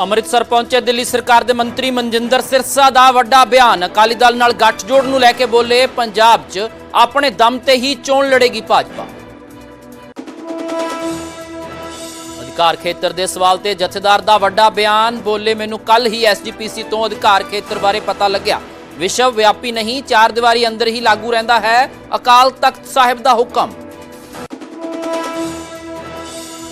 ਅੰਮ੍ਰਿਤਸਰ ਪਹੁੰਚੇ ਦਿੱਲੀ ਸਰਕਾਰ ਦੇ ਮੰਤਰੀ ਮਨਜਿੰਦਰ ਸਿਰਸਾ ਦਾ ਵੱਡਾ ਬਿਆਨ। ਅਕਾਲੀ ਦਲ ਨਾਲ ਗੱਠਜੋੜ ਨੂੰ ਲੈ ਕੇ ਬੋਲੇ ਪੰਜਾਬ 'ਚ ਆਪਣੇ ਦਮ ਤੇ ਹੀ ਚੋਣ ਲੜੇਗੀ ਭਾਜਪਾ। ਅਧਿਕਾਰ ਖੇਤਰ ਦੇ ਸਵਾਲ ਤੇ ਜਥੇਦਾਰ ਦਾ ਵੱਡਾ ਬਿਆਨ, ਬੋਲੇ ਮੈਨੂੰ ਕੱਲ ਹੀ ਐਸਜੀਪੀਸੀ ਤੋਂ ਅਧਿਕਾਰ ਖੇਤਰ ਬਾਰੇ ਪਤਾ ਲੱਗਿਆ। ਵਿਸ਼ਵ ਵਿਆਪੀ ਨਹੀਂ, ਚਾਰ ਦੀਵਾਰੀ ਅੰਦਰ ਹੀ ਲਾਗੂ ਰਹਿੰਦਾ ਹੈ, ਅਕਾਲ ਤਖਤ ਸਾਹਿਬ ਦਾ ਹੁਕਮ।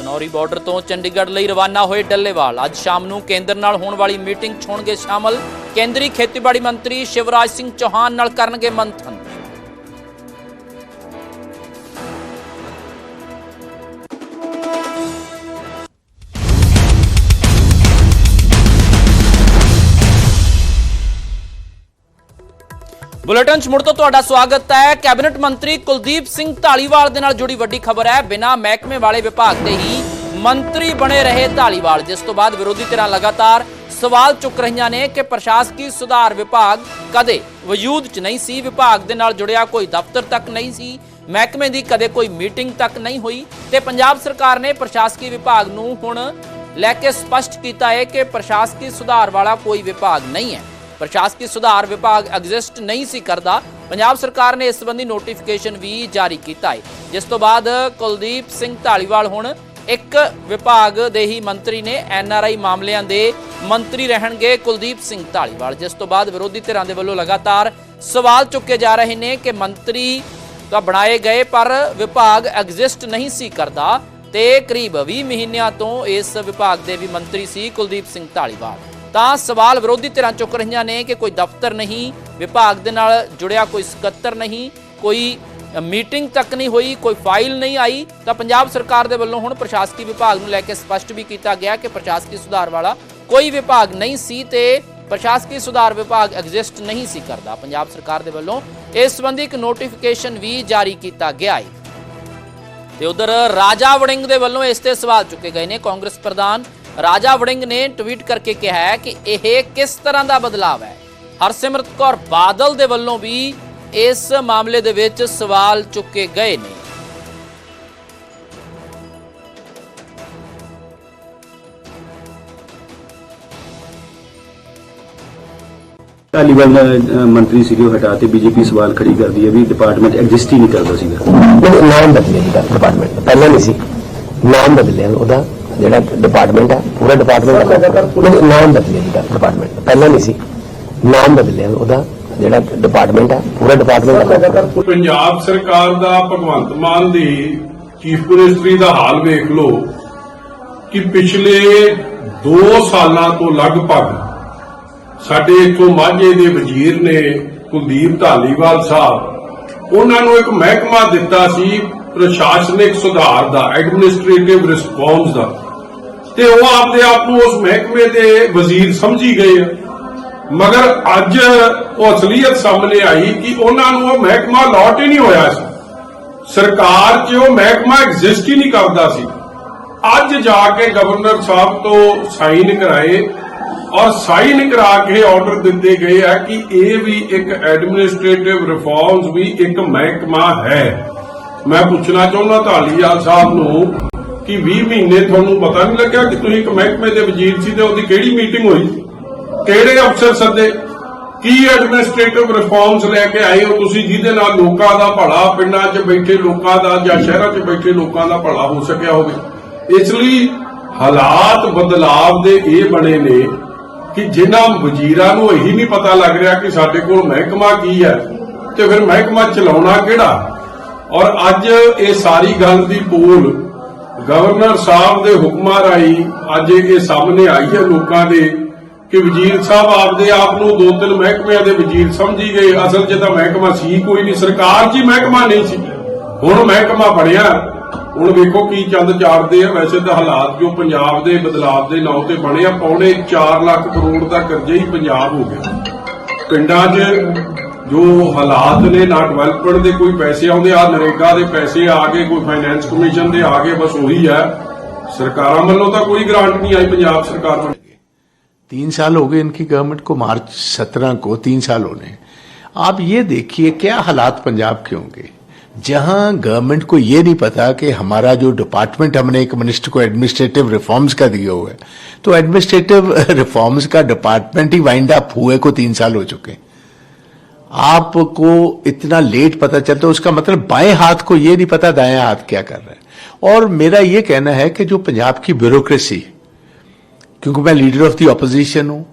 ਸਨੌਰੀ ਬਾਰਡਰ ਤੋਂ ਚੰਡੀਗੜ੍ਹ ਲਈ ਰਵਾਨਾ ਹੋਏ ਡੱਲੇਵਾਲ। ਅੱਜ ਸ਼ਾਮ ਨੂੰ ਕੇਂਦਰ ਨਾਲ ਹੋਣ ਵਾਲੀ ਮੀਟਿੰਗ 'ਚ ਹੋਣਗੇ ਸ਼ਾਮਲ ਕੇਂਦਰੀ ਖੇਤੀਬਾੜੀ ਮੰਤਰੀ ਸ਼ਿਵਰਾਜ ਸਿੰਘ ਚੌਹਾਨ ਨਾਲ ਕਰਨਗੇ ਮੰਥਨ। ਬੁਲੇਟਿਨ 'ਚ ਮੁੜ ਤੋਂ ਤੁਹਾਡਾ ਸਵਾਗਤ ਹੈ। ਕੈਬਨਿਟ ਮੰਤਰੀ ਕੁਲਦੀਪ ਸਿੰਘ ਢਾਲੀਵਾਲ ਦੇ ਨਾਲ ਜੁੜੀ ਵੱਡੀ ਖਬਰ ਹੈ। ਬਿਨਾਂ ਮਹਿਕਮੇ ਵਾਲੇ ਵਿਭਾਗ ਦੇ ਹੀ ਮੰਤਰੀ ਬਣੇ ਰਹੇ ਢਾਲੀਵਾਲ ਜਿਸ ਤੋਂ ਬਾਅਦ ਵਿਰੋਧੀ ਧਿਰਾਂ ਲਗਾਤਾਰ ਸਵਾਲ ਚੁੱਕ ਰਹੀਆਂ ਨੇ ਕਿ ਪ੍ਰਸ਼ਾਸਕੀ ਸੁਧਾਰ ਵਿਭਾਗ ਕਦੇ ਵਜੂਦ 'ਚ ਨਹੀਂ ਸੀ। ਵਿਭਾਗ ਦੇ ਨਾਲ ਜੁੜਿਆ ਕੋਈ ਦਫ਼ਤਰ ਤੱਕ ਨਹੀਂ ਸੀ। ਮਹਿਕਮੇ ਦੀ ਕਦੇ ਕੋਈ ਮੀਟਿੰਗ ਤੱਕ ਨਹੀਂ ਹੋਈ ਤੇ ਪੰਜਾਬ ਸਰਕਾਰ ਨੇ ਪ੍ਰਸ਼ਾਸਕੀ ਵਿਭਾਗ ਨੂੰ ਹੁਣ ਲੈ ਕੇ ਸਪਸ਼ਟ ਕੀਤਾ ਹੈ ਕਿ ਪ੍ਰਸ਼ਾਸਕੀ ਸੁਧਾਰ ਵਾਲਾ ਕੋਈ ਵਿਭਾਗ ਨਹੀਂ ਹੈ। ਪ੍ਰਸ਼ਾਸਕੀ ਸੁਧਾਰ ਵਿਭਾਗ ਐਗਜ਼ਿਸਟ ਨਹੀਂ ਸੀ ਕਰਦਾ, ਪੰਜਾਬ ਸਰਕਾਰ ਨੇ ਇਸ ਸੰਬੰਧੀ ਨੋਟੀਫਿਕੇਸ਼ਨ ਵੀ ਜਾਰੀ ਕੀਤਾ ਹੈ। ਜਿਸ ਤੋਂ ਬਾਅਦ ਕੁਲਦੀਪ ਸਿੰਘ ਢਾਲੀਵਾਲ ਹੁਣ ਇੱਕ ਵਿਭਾਗ ਦੇ ਹੀ ਮੰਤਰੀ ਨੇ, ਐਨ ਆਰ ਆਈ ਮਾਮਲਿਆਂ ਦੇ ਮੰਤਰੀ ਰਹਿਣਗੇ ਕੁਲਦੀਪ ਸਿੰਘ ਢਾਲੀਵਾਲ। ਜਿਸ ਤੋਂ ਬਾਅਦ ਵਿਰੋਧੀ ਧਿਰਾਂ ਦੇ ਵੱਲੋਂ ਲਗਾਤਾਰ ਸਵਾਲ ਚੁੱਕੇ ਜਾ ਰਹੇ ਨੇ ਕਿ ਮੰਤਰੀ ਤਾਂ ਬਣਾਏ ਗਏ, ਪਰ ਵਿਭਾਗ ਐਗਜ਼ਿਸਟ ਨਹੀਂ ਸੀ ਕਰਦਾ ਤੇ ਕਰੀਬ 20 ਮਹੀਨਿਆਂ ਤੋਂ ਇਸ ਵਿਭਾਗ ਦੇ ਵੀ ਮੰਤਰੀ ਸੀ ਕੁਲਦੀਪ ਸਿੰਘ ਢਾਲੀਵਾਲ। ਤਾਂ ਸਵਾਲ ਵਿਰੋਧੀ ਧਿਰਾਂ ਚੁੱਕ ਰਹੀਆਂ ਨੇ ਕਿ ਕੋਈ ਦਫ਼ਤਰ ਨਹੀਂ, ਵਿਭਾਗ ਦੇ ਨਾਲ ਜੁੜਿਆ ਕੋਈ ਸਕੱਤਰ ਨਹੀਂ, ਕੋਈ ਮੀਟਿੰਗ ਤੱਕ ਨਹੀਂ ਹੋਈ, ਕੋਈ ਫਾਈਲ ਨਹੀਂ ਆਈ। ਤਾਂ ਪੰਜਾਬ ਸਰਕਾਰ ਦੇ ਵੱਲੋਂ ਹੁਣ ਪ੍ਰਸ਼ਾਸਕੀ ਵਿਭਾਗ ਨੂੰ ਲੈ ਕੇ ਸਪਸ਼ਟ ਵੀ ਕੀਤਾ ਗਿਆ ਕਿ ਪ੍ਰਸ਼ਾਸਕੀ ਸੁਧਾਰ ਵਾਲਾ ਕੋਈ ਵਿਭਾਗ ਨਹੀਂ ਸੀ ਤੇ ਪ੍ਰਸ਼ਾਸਕੀ ਸੁਧਾਰ ਵਿਭਾਗ ਐਗਜ਼ਿਸਟ ਨਹੀਂ ਸੀ ਕਰਦਾ। ਪੰਜਾਬ ਸਰਕਾਰ ਦੇ ਵੱਲੋਂ ਇਸ ਸੰਬੰਧੀ ਇੱਕ ਨੋਟੀਫਿਕੇਸ਼ਨ ਵੀ ਜਾਰੀ ਕੀਤਾ ਗਿਆ ਹੈ। ਤੇ ਉਧਰ ਰਾਜਾ ਵੜਿੰਗ ਦੇ ਵੱਲੋਂ ਇਸ ਤੇ ਸਵਾਲ ਚੁੱਕੇ ਗਏ ਨੇ। ਕਾਂਗਰਸ ਪ੍ਰਧਾਨ ਰਾਜਾ ਵੜਿੰਗ ਨੇ ਟਵੀਟ ਕਰਕੇ ਕਿਹਾ ਹੈ ਕਿ ਇਹ ਕਿਸ ਤਰ੍ਹਾਂ ਦਾ ਬਦਲਾਅ ਹੈ? ਹਰਸਿਮਰਤ ਕੌਰ ਬਾਦਲ ਦੇ ਵੱਲੋਂ ਵੀ ਇਸ ਮਾਮਲੇ ਦੇ ਵਿੱਚ ਸਵਾਲ ਚੁੱਕੇ ਗਏ ਨੇ। ਅ, ਮੰਤਰੀ ਸੀਗੇ ਉਹ ਹਟਾ ਤੇ ਬੀਜੇਪੀ ਸਵਾਲ ਖੜੀ ਕਰਦੀ ਹੈ ਵੀ ਡਿਪਾਰਟਮੈਂਟ ਐਗਜ਼ਿਸਟ ਹੀ ਨਹੀਂ ਕਰਦਾ ਸੀਗਾ। ਨਾਮ ਬਦਲਿਆ ਜੀ ਡਿਪਾਰਟਮੈਂਟ ਪਹਿਲਾਂ ਨਹੀਂ ਸੀ। ਨਾਮ ਬਦਲਿਆ ਉਹਦਾ। ਜਿਹੜਾ ਡਿਪਾਰਟਮੈਂਟ ਹੈ ਪੂਰਾ ਡਿਪਾਰਟਮੈਂਟ ਨਾਮ ਬਦਲਿਆ ਜੀ ਡਿਪਾਰਟਮੈਂਟ ਪਹਿਲਾਂ ਨਹੀਂ ਸੀ। ਨਾਮ ਬਦਲਿਆ ਉਹਦਾ ਜਿਹੜਾ ਡਿਪਾਰਟਮੈਂਟ ਹੈ ਪੂਰਾ ਡਿਪਾਰਟਮੈਂਟ ਪੰਜਾਬ ਸਰਕਾਰ ਦਾ ਭਗਵੰਤ ਮਾਨ ਦੀ ਚੀਫ ਮਿਨਿਸਟਰੀ ਦਾ ਹਾਲ ਵੇਖ ਲਓ ਕਿ ਪਿਛਲੇ 2 ਸਾਲਾਂ ਤੋਂ ਲਗਭਗ ਸਾਡੇ ਇੱਥੋਂ ਮਾਝੇ ਦੇ ਵਜ਼ੀਰ ਨੇ ਕੁਲਦੀਪ ਢਾਲੀਵਾਲ ਸਾਹਿਬ ਉਹਨਾਂ ਨੂੰ ਇੱਕ ਮਹਿਕਮਾ ਦਿੱਤਾ ਸੀ ਪ੍ਰਸ਼ਾਸਨਿਕ ਸੁਧਾਰ ਦਾ ਐਡਮਿਨਿਸਟ੍ਰੇਟਿਵ ਰਿਸਪੌਂਸ ਦਾ। ਤੇ ਉਹ ਆਪਦੇ ਆਪ ਨੂੰ ਉਸ ਮਹਿਕਮੇ ਦੇ ਵਜ਼ੀਰ ਸਮਝੀ ਗਏ ਆ। ਮਗਰ ਅੱਜ ਉਹ ਅਸਲੀਅਤ ਸਾਹਮਣੇ ਆਈ ਕਿ ਉਹਨਾਂ ਨੂੰ ਉਹ ਮਹਿਕਮਾ ਲੋਟ ਹੀ ਨਹੀਂ ਹੋਇਆ ਸੀ। ਸਰਕਾਰ 'ਚ ਉਹ ਮਹਿਕਮਾ ਐਗਜ਼ਿਸਟ ਹੀ ਨਹੀਂ ਕਰਦਾ ਸੀ। ਅੱਜ ਜਾ ਕੇ ਗਵਰਨਰ ਸਾਹਿਬ ਤੋਂ ਸਾਈਨ ਕਰਾਏ ਔਰ ਸਾਈਨ ਕਰਾ ਕੇ ਆਰਡਰ ਦਿੱਤੇ ਗਏ ਆ ਕਿ ਇਹ ਵੀ ਇੱਕ ਐਡਮਿਨਿਸਟ੍ਰੇਟਿਵ ਰਿਫਾਰਮਸ ਵੀ ਇੱਕ ਮਹਿਕਮਾ ਹੈ। ਮੈਂ ਪੁੱਛਣਾ ਚਾਹੁੰਦਾ ਧਾਲੀਵਾਲ ਸਾਹਿਬ ਨੂੰ ਕਿ 20 ਮਹੀਨੇ ਤੁਹਾਨੂੰ ਪਤਾ ਨਹੀਂ ਲੱਗਿਆ ਕਿ ਤੁਸੀਂ ਇੱਕ ਮਹਿਕਮੇ ਦੇ ਵਜ਼ੀਰ ਸੀ ਤੇ ਉਹਦੀ ਕਿਹੜੀ ਮੀਟਿੰਗ ਹੋਈ? ਕਿਹੜੇ ਅਫਸਰ ਸੱਦੇ? ਕੀ ਐਡਮਿਨਿਸਟ੍ਰੇਟਿਵ ਰਿਫਾਰਮਸ ਲੈ ਕੇ ਆਏ ਹੋ ਤੁਸੀਂ ਜਿਹਦੇ ਨਾਲ ਲੋਕਾਂ ਦਾ ਭਲਾ, ਪਿੰਡਾਂ 'ਚ ਬੈਠੇ ਲੋਕਾਂ ਦਾ ਜਾਂ ਸ਼ਹਿਰਾਂ 'ਚ ਬੈਠੇ ਲੋਕਾਂ ਦਾ ਭਲਾ ਹੋ ਸਕਿਆ ਹੋਵੇ? ਇਸ ਲਈ ਹਾਲਾਤ ਬਦਲਾਵ ਦੇ ਇਹ ਬਣੇ ਨੇ ਕਿ ਜਿਨ੍ਹਾਂ ਵਜ਼ੀਰਾਂ ਨੂੰ ਇਹੀ ਨਹੀਂ ਪਤਾ ਲੱਗ ਰਿਹਾ ਕਿ ਸਾਡੇ ਕੋਲ ਮਹਿਕਮਾ ਕੀ ਹੈ ਤੇ ਫਿਰ ਮਹਿਕਮਾ ਚਲਾਉਣਾ ਕਿਹੜਾ? ਔਰ ਅੱਜ ਇਹ ਸਾਰੀ ਗੱਲ ਦੀ ਪੋਲ ਗਵਰਨਰ ਸਾਹਿਬ ਦੇ ਹੁਕਮਾਂ ਰਾਹੀਂ ਅੱਜ ਇਹ ਸਾਹਮਣੇ ਆਈ ਹੈ ਲੋਕਾਂ ਦੇ ਕਿ ਵਜ਼ੀਰ ਸਾਹਿਬ ਆਪਦੇ ਆਪ ਨੂੰ ਦੋ ਤਿੰਨ ਮਹਿਕਮਿਆਂ ਦੇ ਵਜ਼ੀਰ ਸਮਝੀ ਗਏ। ਅਸਲ 'ਚ ਤਾਂ ਮਹਿਕਮਾ ਸੀ, ਕੋਈ ਨਹੀਂ। ਸਰਕਾਰ 'ਚ ਹੀ ਮਹਿਕਮਾ ਨਹੀਂ ਸੀ। ਹੁਣ ਮਹਿਕਮਾ ਬਣਿਆ। ਹੁਣ ਵੇਖੋ ਕੀ ਚੰਦ ਚਾੜਦੇ ਆ। ਵੈਸੇ ਤਾਂ ਹਾਲਾਤ ਜੋ ਪੰਜਾਬ ਦੇ ਬਦਲਾਅ ਦੇ ਨਾਂ ਤੇ ਬਣੇ ਆ, ਪੌਣੇ 4 ਲੱਖ ਕਰੋੜ ਦਾ ਕਰਜ਼ਾ ਹੀ ਪੰਜਾਬ ਹੋ ਗਿਆ। ਪਿੰਡਾਂ 'ਚ ਜੋ ਹਾਲਾਤ ਨੇ ਨਾ ਡਿਵੈਲਪਮੈਂਟ ਦੇ ਕੋਈ ਪੈਸੇ ਆਉਂਦੇ ਆ ਨਰੇਗਾ ਦੇ ਪੈਸੇ ਆ ਗਏ ਕੋਈ ਫਾਈਨੈਂਸ ਕਮਿਸ਼ਨ ਦੇ ਆ ਗਏ ਬਸ ਉਹੀ ਹੈ ਸਰਕਾਰਾਂ ਵੱਲੋਂ ਤਾਂ ਕੋਈ ਗ੍ਰਾਂਟ ਨਹੀਂ ਆਈ ਪੰਜਾਬ ਸਰਕਾਰ ਵੱਲੋਂ तीन साल हो गए इनकी गवर्नमेंट को मार्च सत्रह को तीन साल होने आप ये देखिए क्या हालात पंजाब के होंगे जहां गवर्नमेंट को ये नहीं पता कि हमारा जो डिपार्टमेंट हमने एक मिनिस्टर को एडमिनिस्ट्रेटिव रिफॉर्म्स का दिया हुआ है तो एडमिनिस्ट्रेटिव रिफॉर्म्स का डिपार्टमेंट ही वाइंड अप हुए को तीन साल हो चुके हैं आपको इतना लेट पता चलता है, उसका मतलब बाएँ हाथ को ये नहीं पता दाएँ हाथ क्या कर रहा है। और मेरा ये कहना है कि जो पंजाब की ब्यूरोक्रेसी क्योंकि मैं लीडर ऑफ़ द ऑपोजिशन हूँ,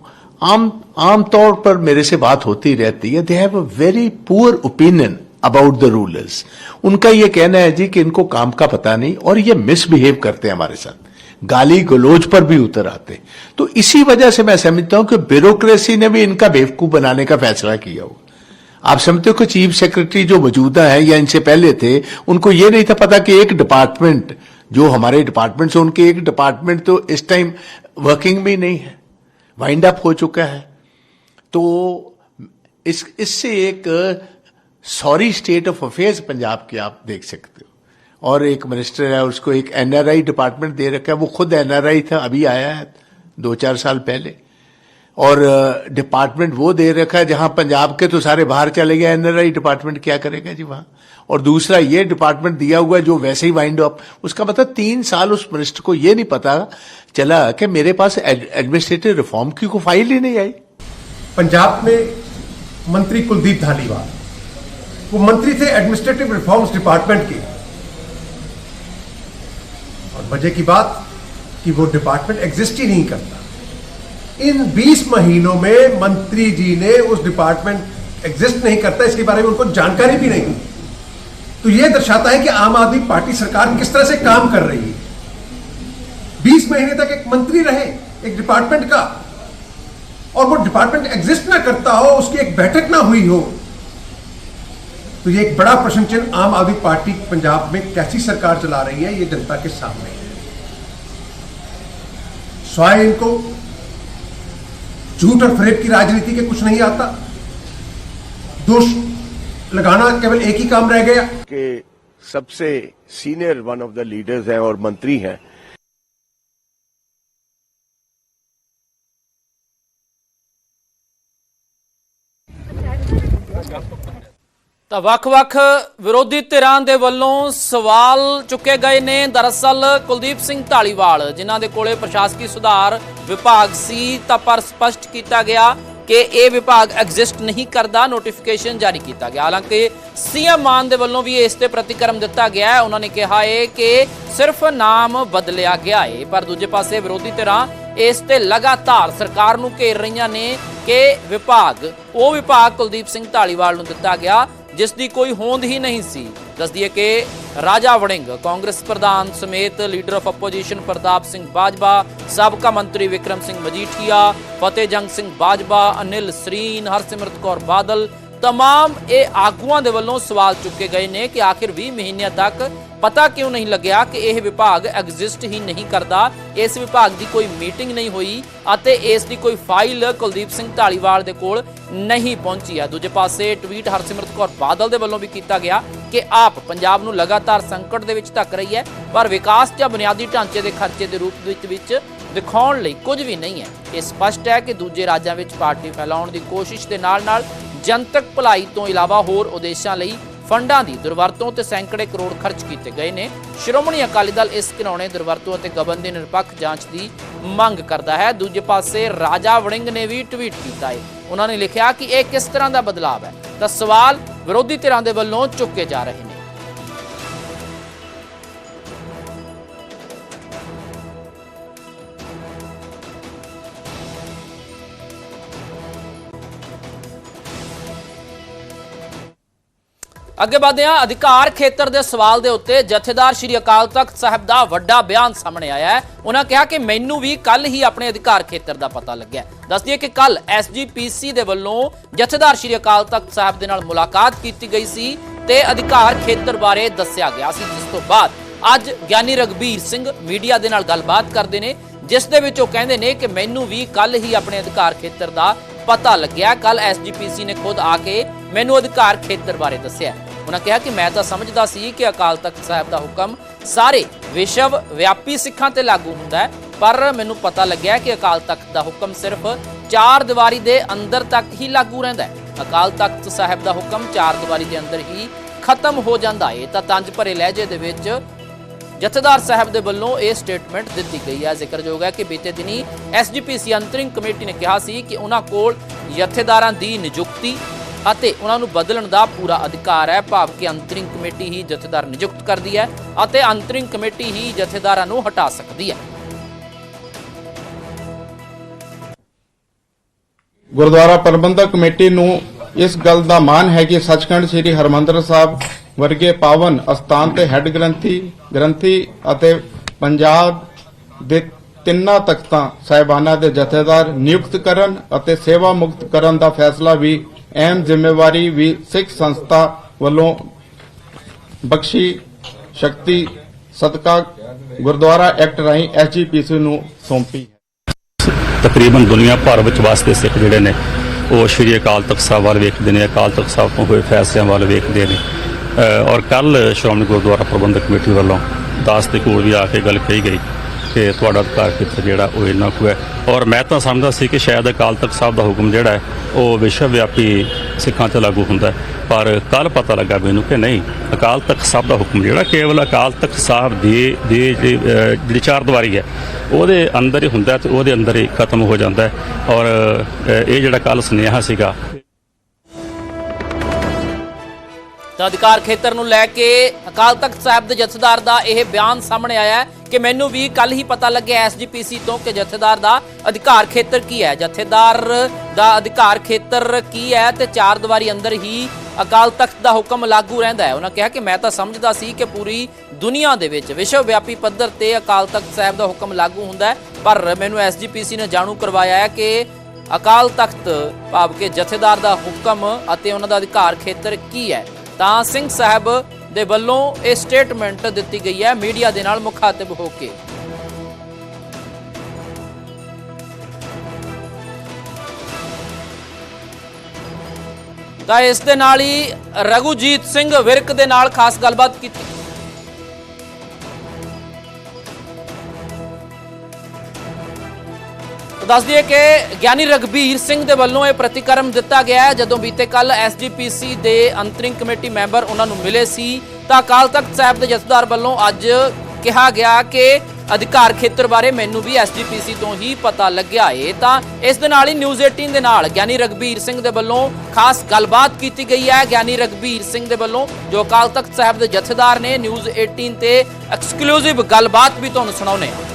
आम आम तौर पर मेरे से बात होती रहती है they have a very poor opinion about the rulers उनका यह कहना है जी कि इनको काम का पता नहीं और ये मिसबिहेव करते हैं हमारे साथ। गाली गलोज पर भी उतर आते तो इसी वजह से मैं समझता हूँ कि ब्यूरोक्रेसी ने भी इनका बेवकूफ़ बनाने का फैसला किया हो आप समझते हो कि चीफ सेक्रेटरी जो मौजूदा है या इनसे पहले थे, उनको ये नहीं था पता कि एक डिपार्टमेंट, जो हमारे डिपार्टमेंट से उनके एक डिपार्टमेंट तो इस टाइम वर्किंग भी नहीं है, वाइंड अप हो चुका है। तो इस, इससे एक sorry state of affairs Punjab के आप देख सकते हो। और एक मिनिस्टर है, उसको एक एनआरआई डिपार्टमेंट दे रखा है, वो खुद एनआरआई था, अभी आया है, दो चार साल पहले। और डिपार्टमेंट वो दे रखा है, जहाँ पंजाब के तो सारे बाहर चले गए एनआरआई डिपार्टमेंट क्या करेगा जी वहाँ? और दूसरा ये डिपार्टमेंट दिया हुआ है, जो वैसे ही वाइंड अप उसका मतलब तीन साल उस मिनिस्टर को ये नहीं पता चला कि मेरे पास एडमिनिस्ट्रेटिव रिफॉर्म की कोई फ़ाइल ही नहीं आई। पंजाब में मंत्री कुलदीप धालीवाल, वो मंत्री थे एडमिनिस्ट्रेटिव रिफॉर्म्स डिपार्टमेंट के। और मज़े की बात कि वो डिपार्टमेंट एग्जिस्ट ही नहीं करता। इन 20 महीनों में मंत्री जी ने उस डिपार्टमेंट एग्जिस्ट नहीं करता, इसके बारे में उनको जानकारी भी नहीं। तो यह दर्शाता है कि आम आदमी पार्टी सरकार किस तरह से काम कर रही है। 20 महीने तक एक मंत्री रहे, एक डिपार्टमेंट का, और वो डिपार्टमेंट एग्जिस्ट ना करता हो, उसकी एक बैठक ना हुई हो तो ये एक बड़ा प्रश्न चिन्ह आम आदमी पार्टी पंजाब में कैसी सरकार चला रही है, ये जनता के सामने है। स्वाय इनको झूठ और फरेब की राजनीति के कुछ नहीं आता। दोष लगाना केवल एक ही काम रह गया। के सबसे senior one of the leaders हैं और मंत्री हैं। ਤਾਂ ਵੱਖ-ਵੱਖ ਵਿਰੋਧੀ ਧਿਰਾਂ ਦੇ ਵੱਲੋਂ ਸਵਾਲ ਚੁੱਕੇ ਗਏ ਨੇ। ਦਰਅਸਲ ਕੁਲਦੀਪ ਸਿੰਘ ਢਾਲੀਵਾਲ ਜਿਨ੍ਹਾਂ ਦੇ ਕੋਲੇ ਪ੍ਰਸ਼ਾਸਕੀ ਸੁਧਾਰ ਵਿਭਾਗ ਸੀ, ਤਾਂ ਪਰ ਸਪਸ਼ਟ ਕੀਤਾ ਗਿਆ ਕਿ ਇਹ ਵਿਭਾਗ ਐਗਜ਼ਿਸਟ ਨਹੀਂ ਕਰਦਾ, ਨੋਟੀਫਿਕੇਸ਼ਨ ਜਾਰੀ ਕੀਤਾ ਗਿਆ। ਹਾਲਾਂਕਿ ਸੀਐਮ ਮਾਨ ਦੇ ਵੱਲੋਂ ਵੀ ਇਸ ਤੇ ਪ੍ਰਤੀਕਰਮ ਦਿੱਤਾ ਗਿਆ ਹੈ। ਉਹਨਾਂ ਨੇ ਕਿਹਾ ਹੈ ਕਿ ਸਿਰਫ ਨਾਮ ਬਦਲਿਆ ਗਿਆ ਹੈ ਪਰ ਦੂਜੇ ਪਾਸੇ ਵਿਰੋਧੀ ਧਿਰਾਂ ਇਸ ਤੇ ਲਗਾਤਾਰ ਸਰਕਾਰ ਨੂੰ ਘੇਰ ਰਹੀਆਂ ਨੇ ਕਿ ਵਿਭਾਗ, ਉਹ ਵਿਭਾਗ ਕੁਲਦੀਪ ਸਿੰਘ ਢਾਲੀਵਾਲ ਨੂੰ ਦਿੱਤਾ ਗਿਆ, ਜਿਸ ਦੀ ਕੋਈ ਹੋਂਦ ਹੀ ਨਹੀਂ ਸੀ। ਦੱਸਦੀਏ ਕਿ ਰਾਜਾ ਵੜਿੰਗ, ਕਾਂਗਰਸ ਪ੍ਰਧਾਨ ਸਮੇਤ leader of opposition Partap Singh Bajwa, ਸਾਬਕਾ ਮੰਤਰੀ ਵਿਕਰਮ ਸਿੰਘ ਮਜੀਠੀਆ ਫਤਿਹ ਜੰਗ ਸਿੰਘ ਬਾਜਵਾ, ਅਨਿਲ ਸਰੀਨ, ਹਰਸਿਮਰਤ ਕੌਰ ਬਾਦਲ तमाम ਇਹ ਆਗੂਆਂ ਦੇ ਵੱਲੋਂ ਸਵਾਲ ਚੁੱਕੇ ਗਏ ਨੇ ਕਿ ਆਖਿਰ 20 ਮਹੀਨਿਆਂ ਤੱਕ ਪਤਾ ਕਿਉਂ ਨਹੀਂ ਲੱਗਿਆ ਕਿ ਇਹ ਵਿਭਾਗ ਐਗਜ਼ਿਸਟ ਹੀ ਨਹੀਂ ਕਰਦਾ ਇਸ ਵਿਭਾਗ ਦੀ ਕੋਈ ਮੀਟਿੰਗ ਨਹੀਂ ਹੋਈ ਅਤੇ ਇਸ ਦੀ ਕੋਈ ਫਾਈਲ ਕੁਲਦੀਪ ਸਿੰਘ ਢਾਲੀਵਾਲ ਦੇ ਕੋਲ ਨਹੀਂ ਪਹੁੰਚੀ ਹੈ ਦੂਜੇ ਪਾਸੇ ਟਵੀਟ ਹਰਸਿਮਰਤ ਕੌਰ ਬਾਦਲ ਦੇ ਵੱਲੋਂ ਵੀ ਕੀਤਾ ਗਿਆ ਕਿ ਆਪ ਪੰਜਾਬ ਨੂੰ ਲਗਾਤਾਰ ਸੰਕਟ ਦੇ ਵਿੱਚ ਧੱਕ ਰਹੀ ਹੈ ਪਰ ਵਿਕਾਸ ਜਾਂ ਬੁਨਿਆਦੀ ਢਾਂਚੇ ਦੇ ਖਰਚੇ ਦੇ ਰੂਪ ਵਿੱਚ ਵਿੱਚ ਦਿਖਾਉਣ ਲਈ ਕੁਝ ਵੀ ਨਹੀਂ ਹੈ। ਇਹ ਸਪਸ਼ਟ ਹੈ ਕਿ ਦੂਜੇ ਰਾਜਾਂ ਵਿੱਚ ਪਾਰਟੀ ਫੈਲਾਉਣ ਦੀ ਕੋਸ਼ਿਸ਼ ਦੇ ਨਾਲ-ਨਾਲ ਜਨਤਕ ਭਲਾਈ ਤੋਂ ਇਲਾਵਾ ਹੋਰ ਉਦੇਸ਼ਾਂ ਲਈ ਫੰਡਾਂ ਦੀ ਦੁਰਵਰਤੋਂ ਤੇ ਸੈਂਕੜੇ ਕਰੋੜ ਖਰਚ ਕੀਤੇ ਗਏ ਨੇ। ਸ਼੍ਰੋਮਣੀ ਅਕਾਲੀ ਦਲ ਇਸ ਘਿਨੌਣੇ ਦੁਰਵਰਤੋਂ ਅਤੇ ਗਬਨ ਦੀ ਨਿਰਪੱਖ ਜਾਂਚ ਦੀ ਮੰਗ ਕਰਦਾ ਹੈ। ਦੂਜੇ ਪਾਸੇ ਰਾਜਾ ਵੜਿੰਗ ਨੇ ਵੀ ਟਵੀਟ ਕੀਤਾ ਹੈ। ਉਹਨਾਂ ਨੇ ਲਿਖਿਆ ਕਿ ਇਹ ਕਿਸ ਤਰ੍ਹਾਂ ਦਾ ਬਦਲਾਅ ਹੈ? ਤਾਂ ਸਵਾਲ ਵਿਰੋਧੀ ਧਿਰਾਂ ਦੇ ਵੱਲੋਂ ਚੁੱਕੇ ਜਾ ਰਹੇ ਨੇ। ਅੱਗੇ ਵਧਦੇ ਹਾਂ। ਅਧਿਕਾਰ ਖੇਤਰ ਦੇ ਸਵਾਲ ਦੇ ਉੱਤੇ ਜਥੇਦਾਰ ਸ਼੍ਰੀ ਅਕਾਲ ਤਖਤ ਸਾਹਿਬ ਦਾ ਵੱਡਾ ਬਿਆਨ ਸਾਹਮਣੇ ਆਇਆ ਹੈ। ਉਹਨਾਂ ਕਿਹਾ ਕਿ ਮੈਨੂੰ ਵੀ ਕੱਲ ਹੀ ਆਪਣੇ ਅਧਿਕਾਰ ਖੇਤਰ ਦਾ ਪਤਾ ਲੱਗਿਆ ਦੱਸ ਦਈਏ ਕਿ ਕੱਲ ਐਸਜੀਪੀਸੀ ਦੇ ਵੱਲੋਂ ਜਥੇਦਾਰ ਸ਼੍ਰੀ ਅਕਾਲ ਤਖਤ ਸਾਹਿਬ ਦੇ ਨਾਲ ਮੁਲਾਕਾਤ ਕੀਤੀ ਗਈ ਸੀ ਤੇ ਅਧਿਕਾਰ ਖੇਤਰ ਬਾਰੇ ਦੱਸਿਆ ਗਿਆ ਸੀ, ਜਿਸ ਤੋਂ ਬਾਅਦ ਅੱਜ ਗਿਆਨੀ ਰਗਬੀਰ ਸਿੰਘ ਮੀਡੀਆ ਦੇ ਨਾਲ ਗੱਲਬਾਤ ਕਰਦੇ ਨੇ, ਜਿਸ ਦੇ ਵਿੱਚ ਉਹ ਕਹਿੰਦੇ ਨੇ ਕਿ ਮੈਨੂੰ ਵੀ ਕੱਲ ਹੀ ਆਪਣੇ ਅਧਿਕਾਰ ਖੇਤਰ ਦਾ ਪਤਾ ਲੱਗਿਆ ਕੱਲ ਐਸਜੀਪੀਸੀ ਨੇ ਖੁਦ ਆ ਕੇ ਮੈਨੂੰ ਅਧਿਕਾਰ ਖੇਤਰ ਬਾਰੇ ਦੱਸਿਆ ਉਹਨਾਂ ਕਿਹਾ ਕਿ ਮੈਂ ਤਾਂ ਸਮਝਦਾ ਸੀ ਕਿ ਅਕਾਲ ਤਖਤ ਸਾਹਿਬ ਦਾ ਹੁਕਮ ਸਾਰੇ ਵਿਸ਼ਵ ਵਿਆਪੀ ਸਿੱਖਾਂ ਤੇ ਲਾਗੂ ਹੁੰਦਾ ਹੈ, ਪਰ ਮੈਨੂੰ ਪਤਾ ਲੱਗਿਆ ਕਿ ਅਕਾਲ ਤਖਤ ਦਾ ਹੁਕਮ ਸਿਰਫ ਚਾਰ ਦੀਵਾਰੀ ਦੇ ਅੰਦਰ ਤੱਕ ਹੀ ਲਾਗੂ ਰਹਿੰਦਾ ਹੈ। ਅਕਾਲ ਤਖਤ ਸਾਹਿਬ ਦਾ ਹੁਕਮ ਚਾਰ ਦੀਵਾਰੀ ਦੇ ਅੰਦਰ ਹੀ ਖਤਮ ਹੋ ਜਾਂਦਾ ਏ ਤਾਂ ਤੰਜ ਭਰੇ ਲਹਿਜੇ ਦੇ ਵਿੱਚ ਜਥੇਦਾਰ ਸਾਹਿਬ ਦੇ ਵੱਲੋਂ ਇਹ ਸਟੇਟਮੈਂਟ ਦਿੱਤੀ ਗਈ ਹੈ। ਜ਼ਿਕਰਯੋਗ ਹੈ ਕਿ ਬੀਤੇ ਦਿਨੀ ਐਸਜੀਪੀਸੀ ਅੰਤਰਿੰਗ ਕਮੇਟੀ ਨੇ ਕਿਹਾ ਸੀ ਕਿ ਉਹਨਾਂ ਕੋਲ ਜਥੇਦਾਰਾਂ ਦੀ ਨਿਯੁਕਤੀ ਅਤੇ ਉਹਨਾਂ ਨੂੰ ਬਦਲਣ ਦਾ ਪੂਰਾ ਅਧਿਕਾਰ ਹੈ। ਭਾਵ ਕਿ ਅੰਤਰਿੰਗ ਕਮੇਟੀ ਹੀ ਜਥੇਦਾਰ ਨਿਯੁਕਤ ਕਰਦੀ ਹੈ ਅਤੇ ਅੰਤਰਿੰਗ ਕਮੇਟੀ ਹੀ ਜਥੇਦਾਰਾਂ ਨੂੰ ਹਟਾ ਸਕਦੀ ਹੈ। ਗੁਰਦੁਆਰਾ ਪ੍ਰਬੰਧਕ ਕਮੇਟੀ ਨੂੰ ਇਸ ਗੱਲ ਦਾ ਮਾਣ ਹੈ ਕਿ ਸੱਚਖੰਡ ਸ੍ਰੀ ਹਰਮੰਦਰ ਸਾਹਿਬ ਵਰਗੇ ਪਾਵਨ ਅਸਥਾਨ ਤੇ ਹੈੱਡ ਗ੍ਰੰਥੀ ਗ੍ਰੰਥੀ ਅਤੇ ਪੰਜਾਬ ਦੇ ਤਿੰਨਾਂ ਤਖਤਾਂ, ਸਾਹਿਬਾਨਾਂ ਦੇ ਜਥੇਦਾਰ ਨਿਯੁਕਤ ਕਰਨ ਅਤੇ ਸੇਵਾ ਮੁਕਤ ਕਰਨ ਦਾ ਫੈਸਲਾ ਵੀ ਅਹਿਮ ਜ਼ਿੰਮੇਵਾਰੀ ਵੀ ਸਿੱਖ ਸੰਸਥਾ ਵੱਲੋਂ ਬਖਸ਼ੀ ਸ਼ਕਤੀ ਸਦਕਾ ਗੁਰਦੁਆਰਾ ਐਕਟ ਰਾਹੀਂ ਐਸਜੀਪੀਸੀ ਨੂੰ ਸੌਂਪੀ ਤਕਰੀਬਨ ਦੁਨੀਆ ਭਰ ਵਿੱਚ ਵਸਦੇ ਸਿੱਖ ਜਿਹੜੇ ਨੇ, ਉਹ ਸ਼੍ਰੀ ਅਕਾਲ ਤਖਤ ਸਾਹਿਬ ਵੱਲ ਵੇਖਦੇ ਨੇ, ਅਕਾਲ ਤਖਤ ਸਾਹਿਬ ਤੋਂ ਹੋਏ ਫੈਸਲਿਆਂ ਵੱਲ ਵੇਖਦੇ ਨੇ। ਔਰ ਕੱਲ ਸ਼੍ਰੋਮਣੀ ਗੁਰਦੁਆਰਾ ਪ੍ਰਬੰਧਕ ਕਮੇਟੀ ਵੱਲੋਂ ਦਾਸ ਦੇ ਕੋਲ ਵੀ ਆ ਕੇ ਗੱਲ ਕਹੀ ਗਈ। ਕਿ ਤੁਹਾਡਾ ਅਧਿਕਾਰ ਖੇਤਰ ਜਿਹੜਾ ਉਹ ਇੰਨਾ ਕੁ ਹੈ। ਔਰ ਮੈਂ ਤਾਂ ਸਮਝਦਾ ਸੀ ਕਿ ਸ਼ਾਇਦ ਅਕਾਲ ਤਖਤ ਸਾਹਿਬ ਦਾ ਹੁਕਮ ਜਿਹੜਾ ਹੈ ਉਹ ਵਿਸ਼ਵ ਵਿਆਪੀ ਸਿੱਖਾਂ ਤੇ ਲਾਗੂ ਹੁੰਦਾ ਪਰ ਕੱਲ ਪਤਾ ਲੱਗਾ ਮੈਨੂੰ ਕਿ ਨਹੀਂ ਅਕਾਲ ਤਖਤ ਸਾਹਿਬ ਦਾ ਹੁਕਮ ਜਿਹੜਾ ਕੇਵਲ ਅਕਾਲ ਤਖਤ ਸਾਹਿਬ ਦੀ ਦੀ ਜਿਹੜੀ, ਚਾਰ ਦੀਵਾਰੀ ਹੈ ਉਹਦੇ ਅੰਦਰ ਹੀ ਹੁੰਦਾ ਤੇ ਉਹਦੇ ਅੰਦਰ ਹੀ ਖਤਮ ਹੋ ਜਾਂਦਾ ਔਰ ਇਹ ਜਿਹੜਾ ਕੱਲ ਸੁਨੇਹਾ ਸੀਗਾ। ਤਾਂ ਅਧਿਕਾਰ ਖੇਤਰ ਨੂੰ ਲੈ ਕੇ ਅਕਾਲ ਤਖਤ ਸਾਹਿਬ ਦੇ ਜਥੇਦਾਰ ਦਾ ਇਹ ਬਿਆਨ ਸਾਹਮਣੇ ਆਇਆ ਹੈ ਕਿ ਮੈਨੂੰ ਵੀ ਕੱਲ ਹੀ ਪਤਾ ਲੱਗਿਆ ਐਸਜੀਪੀਸੀ ਤੋਂ ਕਿ ਜਥੇਦਾਰ ਦਾ ਅਧਿਕਾਰ ਖੇਤਰ ਕੀ ਹੈ। ਜਥੇਦਾਰ ਦਾ ਅਧਿਕਾਰ ਖੇਤਰ ਕੀ ਹੈ ਤੇ ਚਾਰ ਦੀਵਾਰੀ ਅੰਦਰ ਹੀ ਅਕਾਲ ਤਖਤ ਦਾ ਹੁਕਮ ਲਾਗੂ ਰਹਿੰਦਾ ਹੈ। ਉਹਨਾਂ ਕਿਹਾ ਕਿ ਮੈਂ ਤਾਂ ਸਮਝਦਾ ਸੀ ਕਿ ਪੂਰੀ ਦੁਨੀਆ ਦੇ ਵਿੱਚ ਵਿਸ਼ਵ ਵਿਆਪੀ ਪੱਧਰ ਤੇ ਅਕਾਲ ਤਖਤ ਸਾਹਿਬ ਦਾ ਹੁਕਮ ਲਾਗੂ ਹੁੰਦਾ ਹੈ, ਪਰ ਮੈਨੂੰ ਐਸਜੀਪੀਸੀ ਨੇ ਜਾਣੂ ਕਰਵਾਇਆ ਹੈ ਕਿ ਅਕਾਲ ਤਖਤ ਭਾਵ ਕਿ ਜਥੇਦਾਰ ਦਾ ਹੁਕਮ ਅਤੇ ਉਹਨਾਂ ਦਾ ਅਧਿਕਾਰ ਖੇਤਰ ਕੀ ਹੈ। ਤਾਂ ਸਿੰਘ ਸਾਹਿਬ ਦੇ ਵੱਲੋਂ ਇਹ ਸਟੇਟਮੈਂਟ ਦਿੱਤੀ ਗਈ ਹੈ, ਮੀਡੀਆ ਦੇ ਨਾਲ ਮੁਖਾਤਬ ਹੋ ਕੇ। ਤਾਂ ਇਸ ਦੇ ਨਾਲ ਹੀ ਰਘੁਜੀਤ ਸਿੰਘ ਵਿਰਕ ਦੇ ਨਾਲ ਖਾਸ ਗੱਲਬਾਤ ਕੀਤੀ ਦੱਸ ਦਈਏ ਕਿ ਗਿਆਨੀ ਰਗਬੀਰ ਸਿੰਘ ਦੇ ਵੱਲੋਂ ਇਹ ਪ੍ਰਤੀਕਰਮ ਦਿੱਤਾ ਗਿਆ ਹੈ। ਜਦੋਂ ਬੀਤੇ ਕੱਲ ਐਸਜੀਪੀਸੀ ਦੇ ਅੰਤਰਿੰਗ ਕਮੇਟੀ ਮੈਂਬਰ ਉਹਨਾਂ ਨੂੰ ਮਿਲੇ ਸੀ, ਤਾਂ ਅਕਾਲ ਤਖਤ ਸਾਹਿਬ ਦੇ ਜਥੇਦਾਰ ਵੱਲੋਂ ਅੱਜ ਕਿਹਾ ਗਿਆ ਕਿ ਅਧਿਕਾਰ ਖੇਤਰ ਬਾਰੇ ਮੈਨੂੰ ਵੀ ਐਸਜੀਪੀਸੀ ਤੋਂ ਹੀ ਪਤਾ ਲੱਗਿਆ ਏ। ਤਾਂ ਇਸ ਦੇ ਨਾਲ ਹੀ ਨਿਊਜ਼ 18 ਦੇ ਨਾਲ ਗਿਆਨੀ ਰਗਬੀਰ ਸਿੰਘ ਦੇ ਵੱਲੋਂ ਖਾਸ ਗੱਲਬਾਤ ਕੀਤੀ ਗਈ ਹੈ। ਗਿਆਨੀ ਰਗਬੀਰ ਸਿੰਘ ਦੇ ਵੱਲੋਂ ਜੋ ਅਕਾਲ ਤਖਤ ਸਾਹਿਬ ਦੇ ਜਥੇਦਾਰ ਨੇ, ਨਿਊਜ਼ 18 ਤੇ ਐਕਸਕਲੂਸਿਵ ਗੱਲਬਾਤ ਵੀ ਤੁਹਾਨੂੰ ਸੁਣਾਉਨੇ ਹਾਂ।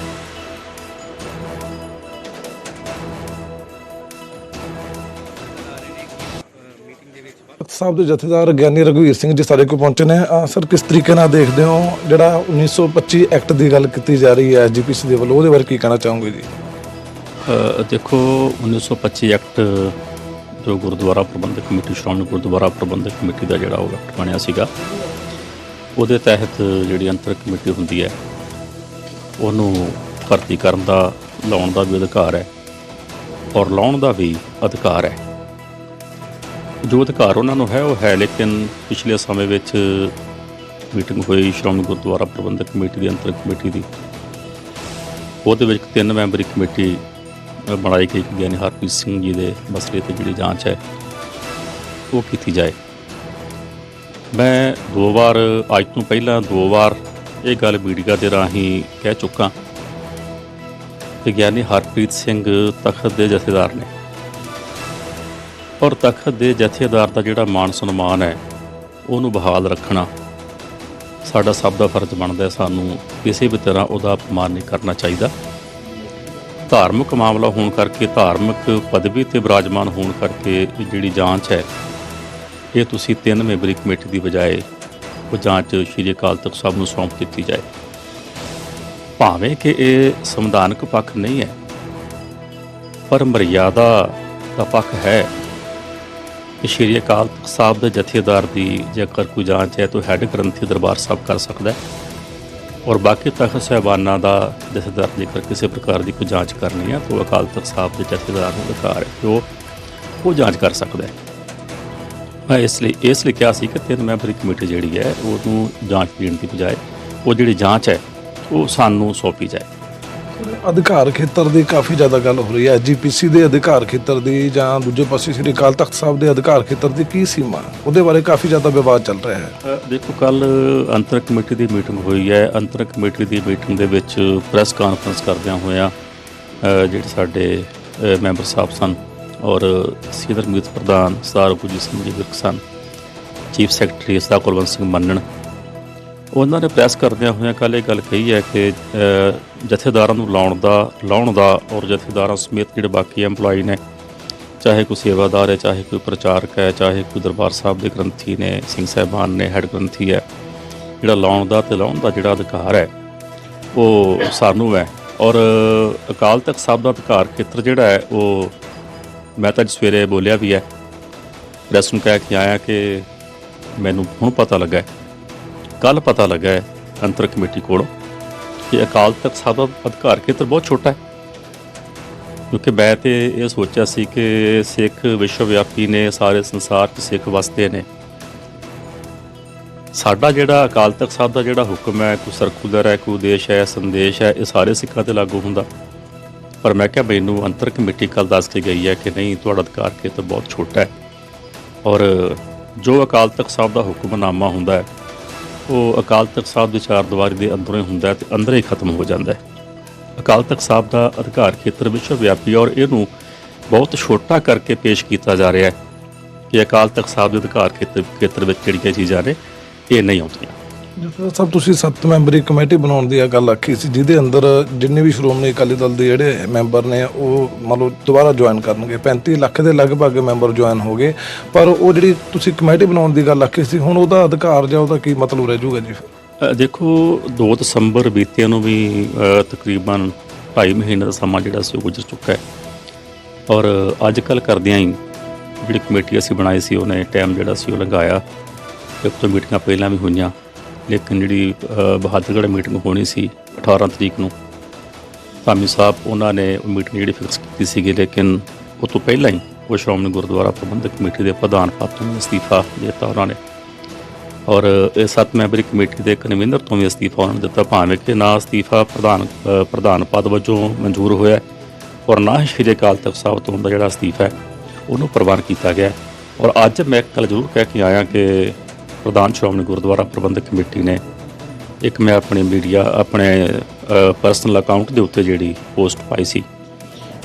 ਸਾਹਿਬ ਦੇ ਜਥੇਦਾਰ ਗਿਆਨੀ ਰਘਵੀਰ ਸਿੰਘ ਜੀ ਸਾਡੇ ਕੋਲ ਪਹੁੰਚੇ ਨੇ। ਸਰ ਕਿਸ ਤਰੀਕੇ ਨਾਲ ਦੇਖਦੇ ਹੋ ਜਿਹੜਾ 1925 ਐਕਟ ਦੀ ਗੱਲ ਕੀਤੀ ਜਾ ਰਹੀ ਹੈ ਐਸਜੀਪੀਸੀ ਦੇ ਵੱਲੋਂ? ਉਹਦੇ ਬਾਰੇ ਕੀ ਕਹਿਣਾ ਚਾਹੋਗੇ ਜੀ? ਅ, ਦੇਖੋ 1925 ਐਕਟ ਜੋ ਗੁਰਦੁਆਰਾ ਪ੍ਰਬੰਧਕ ਕਮੇਟੀ ਸ਼੍ਰੋਮਣੀ ਗੁਰਦੁਆਰਾ ਪ੍ਰਬੰਧਕ ਕਮੇਟੀ ਦਾ ਜਿਹੜਾ ਉਹ ਐਕਟ ਬਣਿਆ ਸੀਗਾ ਉਹਦੇ ਤਹਿਤ ਜਿਹੜੀ ਅੰਤਰ ਕਮੇਟੀ ਹੁੰਦੀ ਹੈ ਉਹਨੂੰ ਭਰਤੀ ਕਰਨ ਦਾ ਲਾਉਣ ਦਾ ਵੀ ਅਧਿਕਾਰ ਹੈ ਔਰ ਲਾਉਣ ਦਾ ਵੀ ਅਧਿਕਾਰ ਹੈ। ਜੋ ਅਧਿਕਾਰ ਉਹਨਾਂ ਨੂੰ ਹੈ, ਉਹ ਹੈ, ਲੇਕਿਨ ਪਿਛਲੇ ਸਮੇਂ ਵਿੱਚ ਮੀਟਿੰਗ ਹੋਈ ਸ਼੍ਰੋਮਣੀ ਗੁਰਦੁਆਰਾ ਪ੍ਰਬੰਧਕ ਕਮੇਟੀ ਦੀ ਅੰਤਰ ਕਮੇਟੀ ਦੀ। ਉਹਦੇ ਵਿੱਚ ਤਿੰਨ ਮੈਂਬਰੀ ਕਮੇਟੀ ਬਣਾਈ ਗਈ ਗਿਆਨੀ ਹਰਪ੍ਰੀਤ ਸਿੰਘ ਜੀ ਦੇ ਮਸਲੇ ਤੇ ਜਿਹੜੀ ਜਾਂਚ ਹੈ, ਉਹ ਕੀਤੀ ਜਾਏ। ਮੈਂ ਦੋ ਵਾਰ, ਅੱਜ ਤੋਂ ਪਹਿਲਾਂ ਦੋ ਵਾਰ ਇਹ ਗੱਲ ਮੀਡੀਆ ਦੇ ਰਾਹੀਂ ਕਹਿ ਚੁੱਕਾ ਕਿ ਗਿਆਨੀ ਹਰਪ੍ਰੀਤ ਸਿੰਘ ਤਖਤ ਦੇ ਜਥੇਦਾਰ ਨੇ। ਔਰ ਤਖਤ ਦੇ ਜਥੇਦਾਰ ਦਾ ਜਿਹੜਾ ਮਾਣ ਸਨਮਾਨ ਹੈ, ਉਹਨੂੰ ਬਹਾਲ ਰੱਖਣਾ। ਸਾਡਾ ਸਭ ਦਾ ਫਰਜ਼ ਬਣਦਾ ਹੈ, ਸਾਨੂੰ ਕਿਸੇ ਵੀ ਤਰ੍ਹਾਂ ਉਹਦਾ ਅਪਮਾਨ ਨਹੀਂ ਕਰਨਾ ਚਾਹੀਦਾ। ਧਾਰਮਿਕ ਮਾਮਲਾ ਹੋਣ ਕਰਕੇ, ਧਾਰਮਿਕ ਪਦਵੀ ਤੇ ਵਿਰਾਜਮਾਨ ਹੋਣ ਕਰਕੇ ਜਿਹੜੀ ਜਾਂਚ ਹੈ, ਇਹ ਤੁਸੀਂ ਤਿੰਨ ਮੈਂਬਰੀ ਕਮੇਟੀ ਦੀ ਬਜਾਏ ਉਹ ਜਾਂਚ ਸ਼੍ਰੀ ਅਕਾਲ ਤਖਤ ਸਾਹਿਬ ਨੂੰ ਸੌਂਪ ਦਿੱਤੀ ਜਾਏ। ਭਾਵੇਂ ਕਿ ਇਹ ਸੰਵਿਧਾਨਕ ਪੱਖ ਨਹੀਂ ਹੈ, ਪਰ ਮਰਿਆਦਾ ਦਾ ਪੱਖ ਹੈ। ਕਿ ਸ਼੍ਰੀ ਅਕਾਲ ਤਖਤ ਸਾਹਿਬ ਦੇ ਜਥੇਦਾਰ ਦੀ ਜੇਕਰ ਕੋਈ ਜਾਂਚ ਹੈ ਤਾਂ ਹੈੱਡ ਗ੍ਰੰਥੀ ਦਰਬਾਰ ਸਾਹਿਬ ਕਰ ਸਕਦਾ ਹੈ। ਔਰ ਬਾਕੀ ਤਖਤ ਸਾਹਿਬਾਨਾਂ ਦਾ ਜਥੇਦਾਰ ਜੇਕਰ ਕਿਸੇ ਪ੍ਰਕਾਰ ਦੀ ਕੋਈ ਜਾਂਚ ਕਰਨੀ ਹੈ ਤਾਂ ਉਹ ਅਕਾਲ ਤਖਤ ਸਾਹਿਬ ਦੇ ਜਥੇਦਾਰ ਨੂੰ ਅਧਿਕਾਰ ਹੈ ਕਿ ਉਹ ਉਹ ਜਾਂਚ ਕਰ ਸਕਦਾ ਹੈ। ਮੈਂ ਇਸ ਲਈ ਇਸ ਲਈ ਕਿਹਾ ਸੀ ਕਿ ਤਿੰਨ ਮੈਂਬਰੀ ਕਮੇਟੀ ਜਿਹੜੀ ਹੈ ਉਹਨੂੰ ਜਾਂਚ ਦੇਣ ਦੀ ਬਜਾਏ ਉਹ ਜਿਹੜੀ ਜਾਂਚ ਹੈ ਉਹ ਸਾਨੂੰ ਸੌਂਪੀ ਜਾਏ। ਅਧਿਕਾਰ ਖੇਤਰ ਦੀ ਕਾਫੀ ਜ਼ਿਆਦਾ ਗੱਲ ਹੋ ਰਹੀ ਹੈ। ਐਜੀਪੀਸੀ ਦੇ ਅਧਿਕਾਰ ਖੇਤਰ ਦੀ ਜਾਂ ਦੂਜੇ ਪਾਸੇ ਸ੍ਰੀ ਅਕਾਲ ਤਖਤ ਸਾਹਿਬ ਦੇ ਅਧਿਕਾਰ ਖੇਤਰ ਦੀ ਕੀ ਸੀਮਾ? ਉਹਦੇ ਬਾਰੇ ਕਾਫੀ ਜ਼ਿਆਦਾ ਵਿਵਾਦ ਚੱਲ ਰਿਹਾ ਹੈ। ਦੇਖੋ ਕੱਲ ਅੰਤਰ ਕਮੇਟੀ ਦੀ ਮੀਟਿੰਗ ਹੋਈ ਹੈ। ਅੰਤਰ ਕਮੇਟੀ ਦੀ ਮੀਟਿੰਗ ਦੇ ਵਿੱਚ ਪ੍ਰੈਸ ਕਾਨਫਰੰਸ ਕਰਦਿਆਂ ਹੋਇਆਂ ਜਿਹੜੇ ਸਾਡੇ ਮੈਂਬਰ ਸਾਹਿਬ ਸਨ ਔਰ ਸੀਨੀਅਰ ਮੀਤ ਪ੍ਰਧਾਨ ਸਰਦਾਰ ਗੁਰਜੀਤ ਸਿੰਘ ਜੀ ਵਿਰਕ ਸਨ, ਚੀਫ ਸੈਕਟਰੀ ਸਰਦਾਰ ਕੁਲਵੰਤ ਸਿੰਘ ਮੰਨਣ ਉਹਨਾਂ ਨੇ ਪ੍ਰੈਸ ਕਰਦਿਆਂ ਹੋਇਆਂ ਕੱਲ ਇਹ ਗੱਲ ਕਹੀ ਹੈ ਕਿ ਜਥੇਦਾਰਾਂ ਨੂੰ ਲਾਉਣ ਦਾ ਲਾਉਣ ਦਾ ਔਰ ਜਥੇਦਾਰਾਂ ਸਮੇਤ ਜਿਹੜੇ ਬਾਕੀ EMPLOYE ਨੇ, ਚਾਹੇ ਕੋਈ ਸੇਵਾਦਾਰ ਹੈ, ਚਾਹੇ ਕੋਈ ਪ੍ਰਚਾਰਕ ਹੈ, ਚਾਹੇ ਕੋਈ ਦਰਬਾਰ ਸਾਹਿਬ ਦੇ ਗ੍ਰੰਥੀ ਨੇ, ਸਿੰਘ ਸਾਹਿਬਾਨ ਨੇ, ਹੈਡ ਗ੍ਰੰਥੀ ਹੈ, ਜਿਹੜਾ ਲਾਉਣ ਦਾ ਤੇ ਲਾਉਣ ਦਾ ਜਿਹੜਾ ਅਧਿਕਾਰ ਹੈ, ਉਹ ਸਾਨੂੰ ਹੈ। ਔਰ ਅਕਾਲ ਤਖਤ ਸਾਹਿਬ ਦਾ ਅਧਿਕਾਰ ਖੇਤਰ ਜਿਹੜਾ ਹੈ, ਉਹ ਮੈਂ ਤਾਂ ਅੱਜ ਸਵੇਰੇ ਬੋਲਿਆ ਵੀ ਹੈ। ਪ੍ਰੈਸ ਨੂੰ ਕਹਿ ਕੇ ਆਇਆ ਕਿ ਮੈਨੂੰ ਹੁਣ ਪਤਾ ਲੱਗਾ ਕੱਲ ਪਤਾ ਲੱਗਾ ਹੈ ਅੰਤਰ ਕਮੇਟੀ ਕੋਲੋਂ ਕਿ ਅਕਾਲ ਤਖਤ ਸਾਹਿਬ ਦਾ ਅਧਿਕਾਰ ਖੇਤਰ ਬਹੁਤ ਛੋਟਾ ਹੈ। ਕਿਉਂਕਿ ਮੈਂ ਤੇ ਇਹ ਸੋਚਿਆ ਸੀ ਕਿ ਸਿੱਖ ਵਿਸ਼ਵ ਵਿਆਪੀ ਨੇ ਸਾਰੇ ਸੰਸਾਰ 'ਚ ਸਿੱਖ ਵਸਦੇ ਨੇ। ਸਾਡਾ ਜਿਹੜਾ ਅਕਾਲ ਤਖਤ ਸਾਹਿਬ ਦਾ ਜਿਹੜਾ ਹੁਕਮ ਹੈ, ਕੋਈ ਸਰਕੂਲਰ ਹੈ, ਕੋਈ ਉਦੇਸ਼ ਹੈ, ਸੰਦੇਸ਼ ਹੈ, ਇਹ ਸਾਰੇ ਸਿੱਖਾਂ ਤੇ ਲਾਗੂ ਹੁੰਦਾ। ਪਰ ਮੈਂ ਕਿਹਾ ਮੈਨੂੰ ਅੰਤਰ ਕਮੇਟੀ ਕੱਲ ਦੱਸ ਕੇ ਗਈ ਹੈ ਕਿ ਨਹੀਂ, ਤੁਹਾਡਾ ਅਧਿਕਾਰ ਖੇਤਰ ਬਹੁਤ ਛੋਟਾ ਹੈ। ਔਰ ਜੋ ਅਕਾਲ ਤਖਤ ਸਾਹਿਬ ਦਾ ਹੁਕਮਨਾਮਾ ਹੁੰਦਾ ਹੈ ਉਹ ਅਕਾਲ ਤਖਤ ਸਾਹਿਬ ਦੀ ਚਾਰ ਦੀਵਾਰੀ ਦੇ ਅੰਦਰੋਂ ਹੀ ਹੁੰਦਾ ਹੈ ਤੇ ਅੰਦਰ ਹੀ ਖਤਮ ਹੋ ਜਾਂਦਾ ਹੈ। ਅਕਾਲ ਤਖਤ ਸਾਹਿਬ ਦਾ ਅਧਿਕਾਰ ਖੇਤਰ ਵਿਸ਼ਵ ਵਿਆਪੀ ਔਰ ਇਹਨੂੰ ਬਹੁਤ ਛੋਟਾ ਕਰਕੇ ਪੇਸ਼ ਕੀਤਾ ਜਾ ਰਿਹਾ ਹੈ ਕਿ ਅਕਾਲ ਤਖਤ ਸਾਹਿਬ ਦੇ ਅਧਿਕਾਰ ਖੇਤਰ ਖੇਤਰ ਵਿੱਚ ਜਿਹੜੀਆਂ ਚੀਜ਼ਾਂ ਨੇ, ਇਹ ਨਹੀਂ ਆਉਂਦੀਆਂ। ਜਿਸ ਸਭ ਤੁਸੀਂ ਸੱਤ ਮੈਂਬਰੀ ਕਮੇਟੀ ਬਣਾਉਣ ਦੀ ਇਹ ਗੱਲ ਆਖੀ ਸੀ, ਜਿਹਦੇ ਅੰਦਰ ਜਿੰਨੇ ਵੀ ਸ਼੍ਰੋਮਣੀ ਅਕਾਲੀ ਦਲ ਦੇ ਜਿਹੜੇ ਮੈਂਬਰ ਨੇ, ਉਹ ਮਤਲਬ ਦੁਬਾਰਾ ਜੁਆਇਨ ਕਰਨਗੇ। 35 ਲੱਖ ਦੇ ਲਗਭਗ ਮੈਂਬਰ ਜੁਆਇਨ ਹੋ ਗਏ। ਪਰ ਉਹ ਜਿਹੜੀ ਤੁਸੀਂ ਕਮੇਟੀ ਬਣਾਉਣ ਦੀ ਗੱਲ ਆਖੀ ਸੀ, ਹੁਣ ਉਹਦਾ ਅਧਿਕਾਰ ਜਾਂ ਉਹਦਾ ਕੀ ਮਤਲਬ ਰਹਿ ਜਾਊਗਾ ਜੀ? ਦੇਖੋ 2 ਦਸੰਬਰ ਬੀਤਿਆਂ ਨੂੰ ਵੀ ਤਕਰੀਬਨ 2.5 ਮਹੀਨੇ ਦਾ ਸਮਾਂ ਜਿਹੜਾ ਸੀ, ਉਹ ਗੁਜ਼ਰ ਚੁੱਕਾ ਹੈ। ਔਰ ਅੱਜ ਕੱਲ ਕਰਦਿਆਂ ਹੀ ਜਿਹੜੀ ਕਮੇਟੀ ਅਸੀਂ ਬਣਾਈ ਸੀ, ਉਹਨੇ ਟਾਈਮ ਜਿਹੜਾ ਸੀ, ਉਹ ਲੰਘਾਇਆ। ਇੱਕ ਤੋਂ ਮੀਟਿੰਗਾਂ ਪਹਿਲਾਂ ਵੀ ਹੋਈਆਂ। ਲੇਕਿਨ ਜਿਹੜੀ ਬਹਾਦਰਗੜ੍ਹ ਮੀਟਿੰਗ ਹੋਣੀ ਸੀ 18 ਤਰੀਕ ਨੂੰ ਸਾਮੀ ਸਾਹਿਬ ਉਹਨਾਂ ਨੇ ਉਹ ਮੀਟਿੰਗ ਜਿਹੜੀ ਫਿਕਸ ਕੀਤੀ ਸੀਗੀ, ਲੇਕਿਨ ਉਹ ਤੋਂ ਪਹਿਲਾਂ ਹੀ ਉਹ ਸ਼੍ਰੋਮਣੀ ਗੁਰਦੁਆਰਾ ਪ੍ਰਬੰਧਕ ਕਮੇਟੀ ਦੇ ਪ੍ਰਧਾਨ ਪਦ ਤੋਂ ਅਸਤੀਫਾ ਦਿੱਤਾ ਉਹਨਾਂ ਨੇ। ਔਰ ਇਹ ਸੱਤ ਮੈਂਬਰੀ ਕਮੇਟੀ ਦੇ ਕਨਵੀਨਰ ਤੋਂ ਵੀ ਅਸਤੀਫਾ ਉਹਨਾਂ ਨੇ ਦਿੱਤਾ, ਭਾਵੇਂ ਕਿ ਨਾ ਅਸਤੀਫਾ ਪ੍ਰਧਾਨ ਪ੍ਰਧਾਨ ਪਦ ਵਜੋਂ ਮਨਜ਼ੂਰ ਹੋਇਆ ਔਰ ਨਾ ਹੀ ਸ਼੍ਰੀ ਅਕਾਲ ਤਖਤ ਸਾਹਿਬ ਤੋਂ ਦਾ ਜਿਹੜਾ ਅਸਤੀਫਾ ਹੈ, ਉਹਨੂੰ ਪ੍ਰਵਾਨ ਕੀਤਾ ਗਿਆ ਔਰ ਅੱਜ ਮੈਂ ਇੱਕ ਗੱਲ ਜ਼ਰੂਰ ਕਹਿ ਕੇ ਆਇਆ ਕਿ ਪ੍ਰਧਾਨ ਸ਼੍ਰੋਮਣੀ ਗੁਰਦੁਆਰਾ ਪ੍ਰਬੰਧਕ ਕਮੇਟੀ ਨੇ ਇੱਕ ਮੈਂ ਆਪਣੀ ਮੀਡੀਆ, ਆਪਣੇ ਪਰਸਨਲ ਅਕਾਊਂਟ ਦੇ ਉੱਤੇ ਜਿਹੜੀ ਪੋਸਟ ਪਾਈ ਸੀ,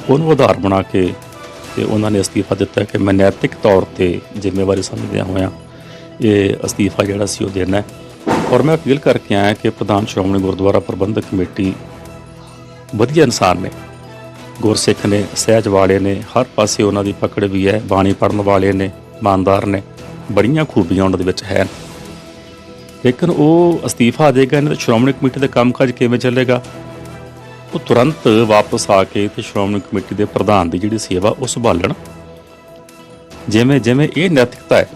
ਉਹਨੂੰ ਆਧਾਰ ਬਣਾ ਕੇ ਤੇ ਉਹਨਾਂ ਨੇ ਅਸਤੀਫਾ ਦਿੱਤਾ ਕਿ ਮੈਂ ਨੈਤਿਕ ਤੌਰ ਤੇ ਜ਼ਿੰਮੇਵਾਰੀ ਸਮਝਦਿਆਂ ਹੋਇਆਂ ਇਹ ਅਸਤੀਫਾ ਜਿਹੜਾ ਸੀ ਉਹ ਦੇਣਾ ਹੈ। ਔਰ ਮੈਂ ਅਪੀਲ ਕਰਕੇ ਆਇਆ ਕਿ ਪ੍ਰਧਾਨ ਸ਼੍ਰੋਮਣੀ ਗੁਰਦੁਆਰਾ ਪ੍ਰਬੰਧਕ ਕਮੇਟੀ ਵਧੀਆ ਇਨਸਾਨ ਨੇ, ਗੁਰਸਿੱਖ ਨੇ, ਸਹਿਜ ਵਾਲੇ ਨੇ, ਹਰ ਪਾਸੇ ਉਹਨਾਂ ਦੀ ਪਕੜ ਵੀ ਹੈ, ਬਾਣੀ ਪੜਨ ਵਾਲੇ ਨੇ, ਇਮਾਨਦਾਰ ਨੇ। ਬੜੀਆਂ ਖੂਬੀਆਂ ਉਹਨਾਂ ਦੇ ਵਿੱਚ ਹੈ। ਲੇਕਿਨ ਉਹ ਅਸਤੀਫਾ ਦੇਗਾ ਇਹਨਾਂ ਦਾ ਸ਼੍ਰੋਮਣੀ ਕਮੇਟੀ ਦਾ ਕੰਮਕਾਜ ਕਿਵੇਂ ਚੱਲੇਗਾ? ਉਹ ਤੁਰੰਤ ਵਾਪਸ ਆ ਕੇ ਤੇ ਸ਼੍ਰੋਮਣੀ ਕਮੇਟੀ ਦੇ ਪ੍ਰਧਾਨ ਦੀ ਜਿਹੜੀ ਸੇਵਾ ਉਹ ਸੰਭਾਲਣ ਜਿਵੇਂ ਜਿਵੇਂ ਇਹ ਨੈਤਿਕਤਾ ਹੈ,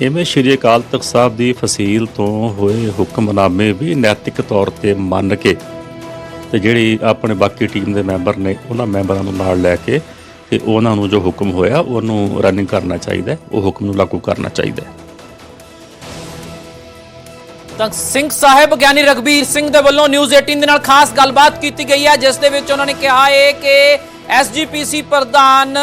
ਇਵੇਂ ਸ਼੍ਰੀ ਅਕਾਲ ਤਖਤ ਸਾਹਿਬ ਦੀ ਫਸੀਲ ਤੋਂ ਹੋਏ ਹੁਕਮਨਾਮੇ ਵੀ ਨੈਤਿਕ ਤੌਰ ਤੇ ਮੰਨ ਕੇ ਤੇ ਜਿਹੜੀ ਆਪਣੇ ਬਾਕੀ ਟੀਮ ਦੇ ਮੈਂਬਰ ਨੇ, ਉਹਨਾਂ ਮੈਂਬਰਾਂ ਨੂੰ ਨਾਲ ਲੈ ਕੇ ਤੇ ਉਹਨਾਂ ਨੂੰ ਜੋ ਹੁਕਮ ਹੋਇਆ, ਉਹਨੂੰ ਰਨਿੰਗ ਕਰਨਾ ਚਾਹੀਦਾ ਉਹ ਹੁਕਮ ਨੂੰ ਲਾਗੂ ਕਰਨਾ ਚਾਹੀਦਾ ਤਾਂ ਸਿੰਘ ਸਾਹਿਬ, ਗਿਆਨੀ ਰਗਬੀਰ ਸਿੰਘ ਦੇ ਵੱਲੋਂ ਨਿਊਜ਼ 18 ਦੇ ਨਾਲ ਖਾਸ ਗੱਲਬਾਤ ਕੀਤੀ ਗਈ ਹੈ, ਜਿਸ ਦੇ ਵਿੱਚ ਉਹਨਾਂ ਨੇ ਕਿਹਾ ਹੈ ਕਿ ਐਸਜੀਪੀਸੀ ਪ੍ਰਧਾਨ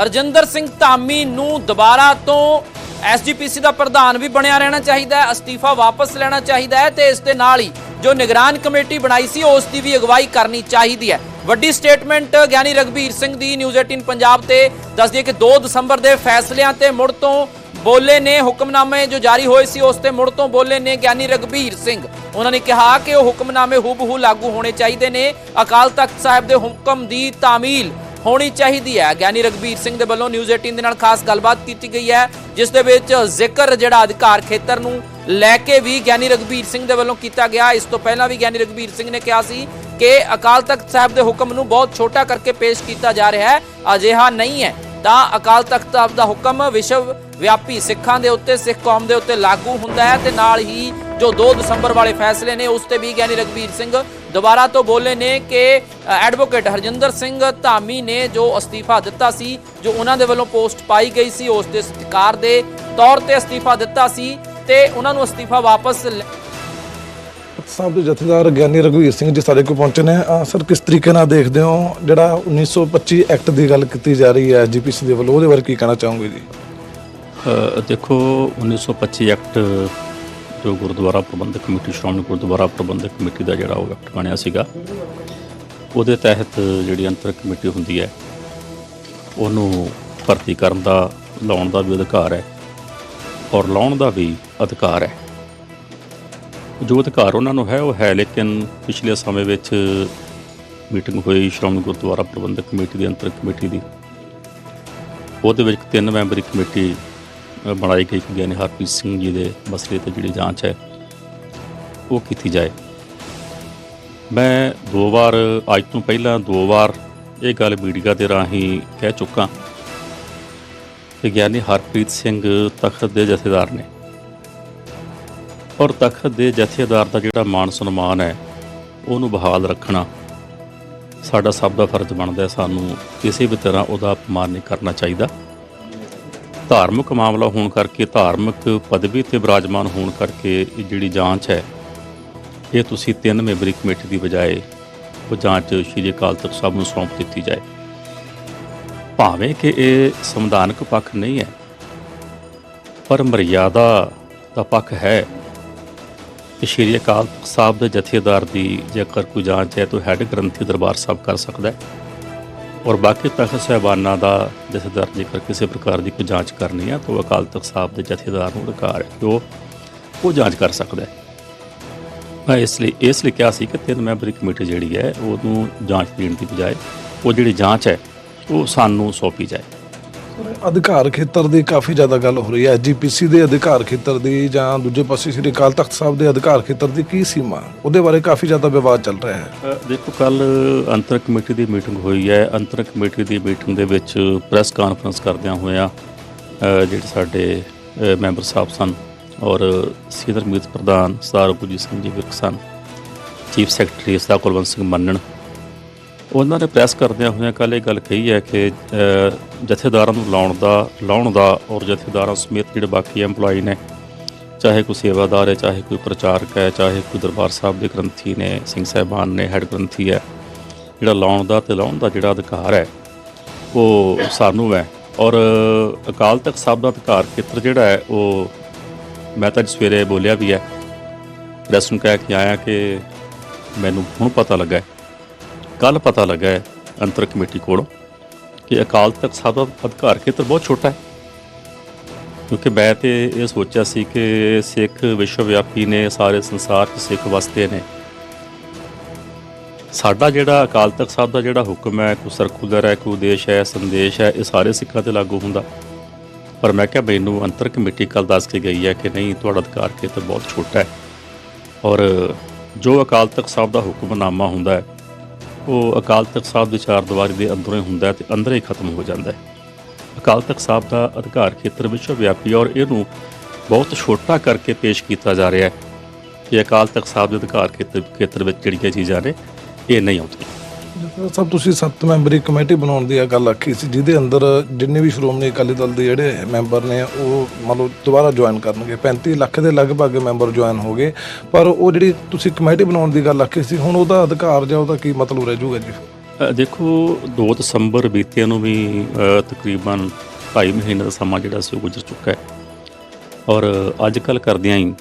ਹਰਜਿੰਦਰ ਸਿੰਘ ਧਾਮੀ ਨੂੰ ਦੁਬਾਰਾ ਤੋਂ ਐਸਜੀਪੀਸੀ ਦਾ ਪ੍ਰਧਾਨ ਵੀ ਬਣਿਆ ਰਹਿਣਾ ਚਾਹੀਦਾ ਹੈ, ਅਸਤੀਫਾ ਵਾਪਸ ਲੈਣਾ ਚਾਹੀਦਾ ਹੈ ਤੇ ਇਸ ਦੇ ਨਾਲ ਹੀ ਜੋ ਨਿਗਰਾਨ ਕਮੇਟੀ ਬਣਾਈ ਸੀ, ਉਸ ਦੀ ਵੀ ਅਗਵਾਈ ਕਰਨੀ ਚਾਹੀਦੀ ਹੈ। ਵੱਡੀ ਸਟੇਟਮੈਂਟ ਗਿਆਨੀ ਰਗਬੀਰ ਸਿੰਘ ਦੀ ਨਿਊਜ਼ 18 ਪੰਜਾਬ ਤੇ ਦੱਸਦੀ ਹੈ ਕਿ 2 ਦਸੰਬਰ ਦੇ ਫੈਸਲਿਆਂ ਤੇ ਮੁੜ ਤੋਂ ਬੋਲੇ ਨੇ ਹੁਕਮਨਾਮੇ ਜੋ ਜਾਰੀ ਹੋਏ ਸੀ, ਉਸ ਤੇ ਮੁੜ ਤੋਂ ਬੋਲੇ ਨੇ ਗਿਆਨੀ ਰਗਬੀਰ ਸਿੰਘ। ਉਹਨਾਂ ਨੇ ਕਿਹਾ ਕਿ ਉਹ ਹੁਕਮਨਾਮੇ ਹੂਬਹੂ ਲਾਗੂ ਹੋਣੇ ਚਾਹੀਦੇ ਨੇ। ਅਕਾਲ ਤਖਤ ਸਾਹਿਬ ਦੇ ਹੁਕਮ ਦੀ ਤਾਮੀਲ ਹੋਣੀ ਚਾਹੀਦੀ ਹੈ। ਗਿਆਨੀ ਰਗਬੀਰ ਸਿੰਘ ਦੇ ਵੱਲੋਂ ਨਿਊਜ਼ 18 ਦੇ ਨਾਲ ਖਾਸ ਗੱਲਬਾਤ ਕੀਤੀ ਗਈ ਹੈ, ਜਿਸ ਦੇ ਵਿੱਚ ਜ਼ਿਕਰ ਜਿਹੜਾ ਅਧਿਕਾਰ ਖੇਤਰ ਨੂੰ ਲੈ ਕੇ ਵੀ ਗਿਆਨੀ ਰਗਬੀਰ ਸਿੰਘ ਦੇ ਵੱਲੋਂ ਕੀਤਾ ਗਿਆ। ਇਸ ਤੋਂ ਪਹਿਲਾਂ ਵੀ ਗਿਆਨੀ ਰਗਬੀਰ ਸਿੰਘ ਨੇ ਕਿਹਾ ਸੀ ਕਿ ਅਕਾਲ ਤਖਤ ਸਾਹਿਬ ਦੇ ਹੁਕਮ ਨੂੰ ਬਹੁਤ ਛੋਟਾ ਕਰਕੇ ਪੇਸ਼ ਕੀਤਾ ਜਾ ਰਿਹਾ ਹੈ, ਅਜਿਹਾ ਨਹੀਂ ਹੈ। ਤਾਂ ਅਕਾਲ ਤਖਤ ਸਾਹਿਬ ਦਾ ਹੁਕਮ ਵਿਸ਼ਵ ਵਿਆਪੀ ਸਿੱਖਾਂ ਦੇ ਉੱਤੇ, ਸਿੱਖ ਕੌਮ ਦੇ ਉੱਤੇ ਲਾਗੂ ਹੁੰਦਾ ਹੈ ਤੇ ਨਾਲ ਹੀ ਜੋ 2 ਦਸੰਬਰ ਵਾਲੇ ਫੈਸਲੇ ਨੇ, ਉਸ ਤੇ ਵੀ ਗਿਆਨੀ ਰਗਬੀਰ ਸਿੰਘ ਦੁਬਾਰਾ ਤੋਂ ਬੋਲੇ ਨੇ ਕਿ ਐਡਵੋਕੇਟ ਹਰਜਿੰਦਰ ਸਿੰਘ ਧਾਮੀ ਨੇ ਜੋ ਅਸਤੀਫਾ ਦਿੱਤਾ ਸੀ, ਜੋ ਉਹਨਾਂ ਦੇ ਵੱਲੋਂ ਪੋਸਟ ਪਾਈ ਗਈ ਸੀ, ਉਸ ਦੇ ਸਤਿਕਾਰ ਦੇ ਤੌਰ ਤੇ ਅਸਤੀਫਾ ਦਿੱਤਾ ਸੀ ਤੇ ਉਹਨਾਂ ਨੂੰ ਅਸਤੀਫਾ ਵਾਪਸ ਸਾਹਿਬ ਦੇ ਜਥੇਦਾਰ ਗਿਆਨੀ ਰਘਵੀਰ ਸਿੰਘ ਜੀ ਸਾਡੇ ਕੋਲ ਪਹੁੰਚੇ ਨੇ। ਅਹ ਸਰ ਕਿਸ ਤਰੀਕੇ ਨਾਲ ਦੇਖਦੇ ਹੋ ਜਿਹੜਾ 1925 ਐਕਟ ਦੀ ਗੱਲ ਕੀਤੀ ਜਾ ਰਹੀ ਹੈ ਜੀਪੀਸੀ ਦੇ ਵੱਲੋਂ? ਉਹਦੇ ਬਾਰੇ ਕੀ ਕਹਿਣਾ ਚਾਹੋਗੇ ਜੀ? ਅ, ਦੇਖੋ 1925 ਐਕਟ ਜੋ ਗੁਰਦੁਆਰਾ ਪ੍ਰਬੰਧਕ ਕਮੇਟੀ ਸ਼੍ਰੋਮਣੀ ਗੁਰਦੁਆਰਾ ਪ੍ਰਬੰਧਕ ਕਮੇਟੀ ਦਾ ਜਿਹੜਾ ਉਹ ਐਕਟ ਬਣਿਆ ਸੀਗਾ ਉਹਦੇ ਤਹਿਤ ਜਿਹੜੀ ਅੰਤਰ ਕਮੇਟੀ ਹੁੰਦੀ ਹੈ ਉਹਨੂੰ ਭਰਤੀ ਕਰਨ ਦਾ ਲਾਉਣ ਦਾ ਵੀ ਅਧਿਕਾਰ ਹੈ ਔਰ ਲਾਉਣ ਦਾ ਵੀ ਅਧਿਕਾਰ ਹੈ। ਜੋ ਅਧਿਕਾਰ ਉਹਨਾਂ ਨੂੰ ਹੈ, ਉਹ ਹੈ, ਲੇਕਿਨ ਪਿਛਲੇ ਸਮੇਂ ਵਿੱਚ ਮੀਟਿੰਗ ਹੋਈ ਸ਼੍ਰੋਮਣੀ ਗੁਰਦੁਆਰਾ ਪ੍ਰਬੰਧਕ ਕਮੇਟੀ ਦੀ ਅੰਤਰ ਕਮੇਟੀ ਦੀ। ਉਹਦੇ ਵਿੱਚ ਤਿੰਨ ਮੈਂਬਰੀ ਕਮੇਟੀ ਬਣਾਈ ਗਈ ਕਿ ਗਿਆਨੀ ਹਰਪ੍ਰੀਤ ਸਿੰਘ ਜੀ ਦੇ ਮਸਲੇ ਤੇ ਜਿਹੜੀ ਜਾਂਚ ਹੈ, ਉਹ ਕੀਤੀ ਜਾਏ। ਮੈਂ ਦੋ ਵਾਰ, ਅੱਜ ਤੋਂ ਪਹਿਲਾਂ ਦੋ ਵਾਰ ਇਹ ਗੱਲ ਮੀਡੀਆ ਦੇ ਰਾਹੀਂ ਕਹਿ ਚੁੱਕਾ ਕਿ ਗਿਆਨੀ ਹਰਪ੍ਰੀਤ ਸਿੰਘ ਤਖਤ ਦੇ ਜਥੇਦਾਰ ਨੇ ਔਰ ਤਖਤ ਦੇ ਜਥੇਦਾਰ ਦਾ ਜਿਹੜਾ ਮਾਣ ਸਨਮਾਨ ਹੈ, ਉਹਨੂੰ ਬਹਾਲ ਰੱਖਣਾ ਸਾਡਾ ਸਭ ਦਾ ਫਰਜ਼ ਬਣਦਾ ਹੈ। ਸਾਨੂੰ ਕਿਸੇ ਵੀ ਤਰ੍ਹਾਂ ਉਹਦਾ ਅਪਮਾਨ ਨਹੀਂ ਕਰਨਾ ਚਾਹੀਦਾ। ਧਾਰਮਿਕ ਮਾਮਲਾ ਹੋਣ ਕਰਕੇ, ਧਾਰਮਿਕ ਪਦਵੀ ਤੇ ਵਿਰਾਜਮਾਨ ਹੋਣ ਕਰਕੇ ਇਹ ਜਿਹੜੀ ਜਾਂਚ ਹੈ, ਇਹ ਤੁਸੀਂ ਤਿੰਨ ਮੈਂਬਰੀ ਕਮੇਟੀ ਦੀ ਬਜਾਏ ਉਹ ਜਾਂਚ ਸ਼੍ਰੀ ਅਕਾਲ ਤਖਤ ਸਾਹਿਬ ਨੂੰ ਸੌਂਪ ਦਿੱਤੀ ਜਾਏ। ਭਾਵੇਂ ਕਿ ਇਹ ਸੰਵਿਧਾਨਕ ਪੱਖ ਨਹੀਂ ਹੈ, ਪਰ ਮਰਿਆਦਾ ਦਾ ਪੱਖ ਹੈ। ਕਿ ਸ਼੍ਰੀ ਅਕਾਲ ਤਖਤ ਸਾਹਿਬ ਦੇ ਜਥੇਦਾਰ ਦੀ ਜੇਕਰ ਕੋਈ ਜਾਂਚ ਹੈ ਤਾਂ ਹੈੱਡ ਗ੍ਰੰਥੀ ਦਰਬਾਰ ਸਾਹਿਬ ਕਰ ਸਕਦਾ ਹੈ। ਔਰ ਬਾਕੀ ਤਖਤ ਸਾਹਿਬਾਨਾਂ ਦਾ ਜਥੇਦਾਰ ਜੇਕਰ ਕਿਸੇ ਪ੍ਰਕਾਰ ਦੀ ਕੋਈ ਜਾਂਚ ਕਰਨੀ ਹੈ ਤਾਂ ਉਹ ਅਕਾਲ ਤਖਤ ਸਾਹਿਬ ਦੇ ਜਥੇਦਾਰ ਨੂੰ ਅਧਿਕਾਰ ਹੈ ਕਿ ਉਹ ਉਹ ਜਾਂਚ ਕਰ ਸਕਦਾ ਹੈ। ਮੈਂ ਇਸ ਲਈ ਇਸ ਲਈ ਕਿਹਾ ਸੀ ਕਿ ਤਿੰਨ ਮੈਂਬਰੀ ਕਮੇਟੀ ਜਿਹੜੀ ਹੈ ਉਹਨੂੰ ਜਾਂਚ ਦੇਣ ਦੀ ਬਜਾਏ ਉਹ ਜਿਹੜੀ ਜਾਂਚ ਹੈ ਉਹ ਸਾਨੂੰ ਸੌਂਪੀ ਜਾਏ। ਅਧਿਕਾਰ ਖੇਤਰ ਦੀ ਕਾਫੀ ਜ਼ਿਆਦਾ ਗੱਲ ਹੋ ਰਹੀ ਹੈ। ਜੀਪੀਸੀ ਦੇ ਅਧਿਕਾਰ ਖੇਤਰ ਦੀ ਜਾਂ ਦੂਜੇ ਪਾਸੇ ਸ੍ਰੀ ਅਕਾਲ ਤਖਤ ਸਾਹਿਬ ਦੇ ਅਧਿਕਾਰ ਖੇਤਰ ਦੀ ਕੀ ਸੀਮਾ? ਉਹਦੇ ਬਾਰੇ ਕਾਫੀ ਜ਼ਿਆਦਾ ਵਿਵਾਦ ਚੱਲ ਰਿਹਾ ਹੈ। ਦੇਖੋ ਕੱਲ ਅੰਤਰ ਕਮੇਟੀ ਦੀ ਮੀਟਿੰਗ ਹੋਈ ਹੈ। ਅੰਤਰ ਕਮੇਟੀ ਦੀ ਮੀਟਿੰਗ ਦੇ ਵਿੱਚ ਪ੍ਰੈਸ ਕਾਨਫਰੰਸ ਕਰਦਿਆਂ ਹੋਇਆਂ ਜਿਹੜੇ ਸਾਡੇ ਮੈਂਬਰ ਸਾਹਿਬ ਸਨ ਔਰ ਸੀਨੀਅਰ ਮੀਤ ਪ੍ਰਧਾਨ ਸਰਦਾਰ ਗੁਰਜੀਤ ਸਿੰਘ ਜੀ ਵਿਰਕ ਸਨ, ਚੀਫ ਸੈਕਟਰੀ ਸਰਦਾਰ ਕੁਲਵੰਤ ਸਿੰਘ ਮੰਨਣ ਉਹਨਾਂ ਨੇ ਪ੍ਰੈਸ ਕਰਦਿਆਂ ਹੋਇਆਂ ਕੱਲ ਇਹ ਗੱਲ ਕਹੀ ਹੈ ਕਿ ਜਥੇਦਾਰਾਂ ਨੂੰ ਲਾਉਣ ਦਾ ਲਾਉਣ ਦਾ ਔਰ ਜਥੇਦਾਰਾਂ ਸਮੇਤ ਜਿਹੜੇ ਬਾਕੀ EMPLOYE ਨੇ, ਚਾਹੇ ਕੋਈ ਸੇਵਾਦਾਰ ਹੈ, ਚਾਹੇ ਕੋਈ ਪ੍ਰਚਾਰਕ ਹੈ, ਚਾਹੇ ਕੋਈ ਦਰਬਾਰ ਸਾਹਿਬ ਦੇ ਗ੍ਰੰਥੀ ਨੇ, ਸਿੰਘ ਸਾਹਿਬਾਨ ਨੇ, ਹੈੱਡ ਗ੍ਰੰਥੀ ਹੈ, ਜਿਹੜਾ ਲਾਉਣ ਦਾ ਤੇ ਲਾਉਣ ਦਾ ਜਿਹੜਾ ਅਧਿਕਾਰ ਹੈ, ਉਹ ਸਾਨੂੰ ਹੈ। ਔਰ ਅਕਾਲ ਤਖਤ ਸਾਹਿਬ ਦਾ ਅਧਿਕਾਰ ਖੇਤਰ ਜਿਹੜਾ ਹੈ, ਉਹ ਮੈਂ ਤਾਂ ਅੱਜ ਸਵੇਰੇ ਬੋਲਿਆ ਵੀ ਹੈ। ਪ੍ਰੈਸ ਨੂੰ ਕਹਿ ਕੇ ਆਇਆ ਕਿ ਮੈਨੂੰ ਹੁਣ ਪਤਾ ਲੱਗਾ ਕੱਲ ਪਤਾ ਲੱਗਾ ਹੈ ਅੰਤਰ ਕਮੇਟੀ ਕੋਲੋਂ ਕਿ ਅਕਾਲ ਤਖਤ ਸਾਹਿਬ ਦਾ ਅਧਿਕਾਰ ਖੇਤਰ ਬਹੁਤ ਛੋਟਾ ਹੈ। ਕਿਉਂਕਿ ਮੈਂ ਤੇ ਇਹ ਸੋਚਿਆ ਸੀ ਕਿ ਸਿੱਖ ਵਿਸ਼ਵ ਵਿਆਪੀ ਨੇ, ਸਾਰੇ ਸੰਸਾਰ 'ਚ ਸਿੱਖ ਵਸਦੇ ਨੇ। ਸਾਡਾ ਜਿਹੜਾ ਅਕਾਲ ਤਖਤ ਸਾਹਿਬ ਦਾ ਜਿਹੜਾ ਹੁਕਮ ਹੈ, ਕੋਈ ਸਰਕੂਲਰ ਹੈ, ਕੋਈ ਉਦੇਸ਼ ਹੈ, ਸੰਦੇਸ਼ ਹੈ, ਇਹ ਸਾਰੇ ਸਿੱਖਾਂ ਤੇ ਲਾਗੂ ਹੁੰਦਾ। ਪਰ ਮੈਂ ਕਿਹਾ ਮੈਨੂੰ ਅੰਤਰ ਕਮੇਟੀ ਕੱਲ ਦੱਸ ਕੇ ਗਈ ਹੈ ਕਿ ਨਹੀਂ, ਤੁਹਾਡਾ ਅਧਿਕਾਰ ਖੇਤਰ ਬਹੁਤ ਛੋਟਾ ਹੈ। ਔਰ ਜੋ ਅਕਾਲ ਤਖਤ ਸਾਹਿਬ ਦਾ ਹੁਕਮਨਾਮਾ ਹੁੰਦਾ ਹੈ ਉਹ ਅਕਾਲ ਤਖਤ ਸਾਹਿਬ ਦੀ ਚਾਰ ਦੀਵਾਰੀ ਦੇ ਅੰਦਰੋਂ ਹੀ ਹੁੰਦਾ ਹੈ ਤੇ ਅੰਦਰ ਹੀ ਖਤਮ ਹੋ ਜਾਂਦਾ ਹੈ। ਅਕਾਲ ਤਖਤ ਸਾਹਿਬ ਦਾ ਅਧਿਕਾਰ ਖੇਤਰ ਵਿਸ਼ਵ ਵਿਆਪੀ ਔਰ ਇਹਨੂੰ ਬਹੁਤ ਛੋਟਾ ਕਰਕੇ ਪੇਸ਼ ਕੀਤਾ ਜਾ ਰਿਹਾ ਹੈ ਕਿ ਅਕਾਲ ਤਖਤ ਸਾਹਿਬ ਦੇ ਅਧਿਕਾਰ ਖੇਤਰ ਖੇਤਰ ਵਿੱਚ ਜਿਹੜੀਆਂ ਚੀਜ਼ਾਂ ਨੇ, ਇਹ ਨਹੀਂ ਆਉਂਦੀਆਂ। ਸਭ ਤੁਸੀਂ ਸੱਤ ਮੈਂਬਰੀ ਕਮੇਟੀ ਬਣਾਉਣ ਦੀ ਇਹ ਗੱਲ ਆਖੀ ਸੀ, ਜਿਹਦੇ ਅੰਦਰ ਜਿੰਨੇ ਵੀ ਸ਼੍ਰੋਮਣੀ ਅਕਾਲੀ ਦਲ ਦੇ ਜਿਹੜੇ ਮੈਂਬਰ ਨੇ, ਉਹ ਮਤਲਬ ਦੁਬਾਰਾ ਜੁਆਇਨ ਕਰਨਗੇ। 35 ਲੱਖ ਦੇ ਲਗਭਗ ਮੈਂਬਰ ਜੁਆਇਨ ਹੋ ਗਏ। ਪਰ ਉਹ ਜਿਹੜੀ ਤੁਸੀਂ ਕਮੇਟੀ ਬਣਾਉਣ ਦੀ ਗੱਲ ਆਖੀ ਸੀ, ਹੁਣ ਉਹਦਾ ਅਧਿਕਾਰ ਜਾਂ ਉਹਦਾ ਕੀ ਮਤਲਬ ਰਹਿ ਜਾਊਗਾ ਜੀ? ਦੇਖੋ 2 ਦਸੰਬਰ ਬੀਤਿਆਂ ਨੂੰ ਵੀ ਤਕਰੀਬਨ 2.5 ਮਹੀਨੇ ਦਾ ਸਮਾਂ ਜਿਹੜਾ ਸੀ, ਉਹ ਗੁਜ਼ਰ ਚੁੱਕਾ ਹੈ। ਔਰ ਅੱਜ ਕੱਲ ਕਰਦਿਆਂ ਹੀ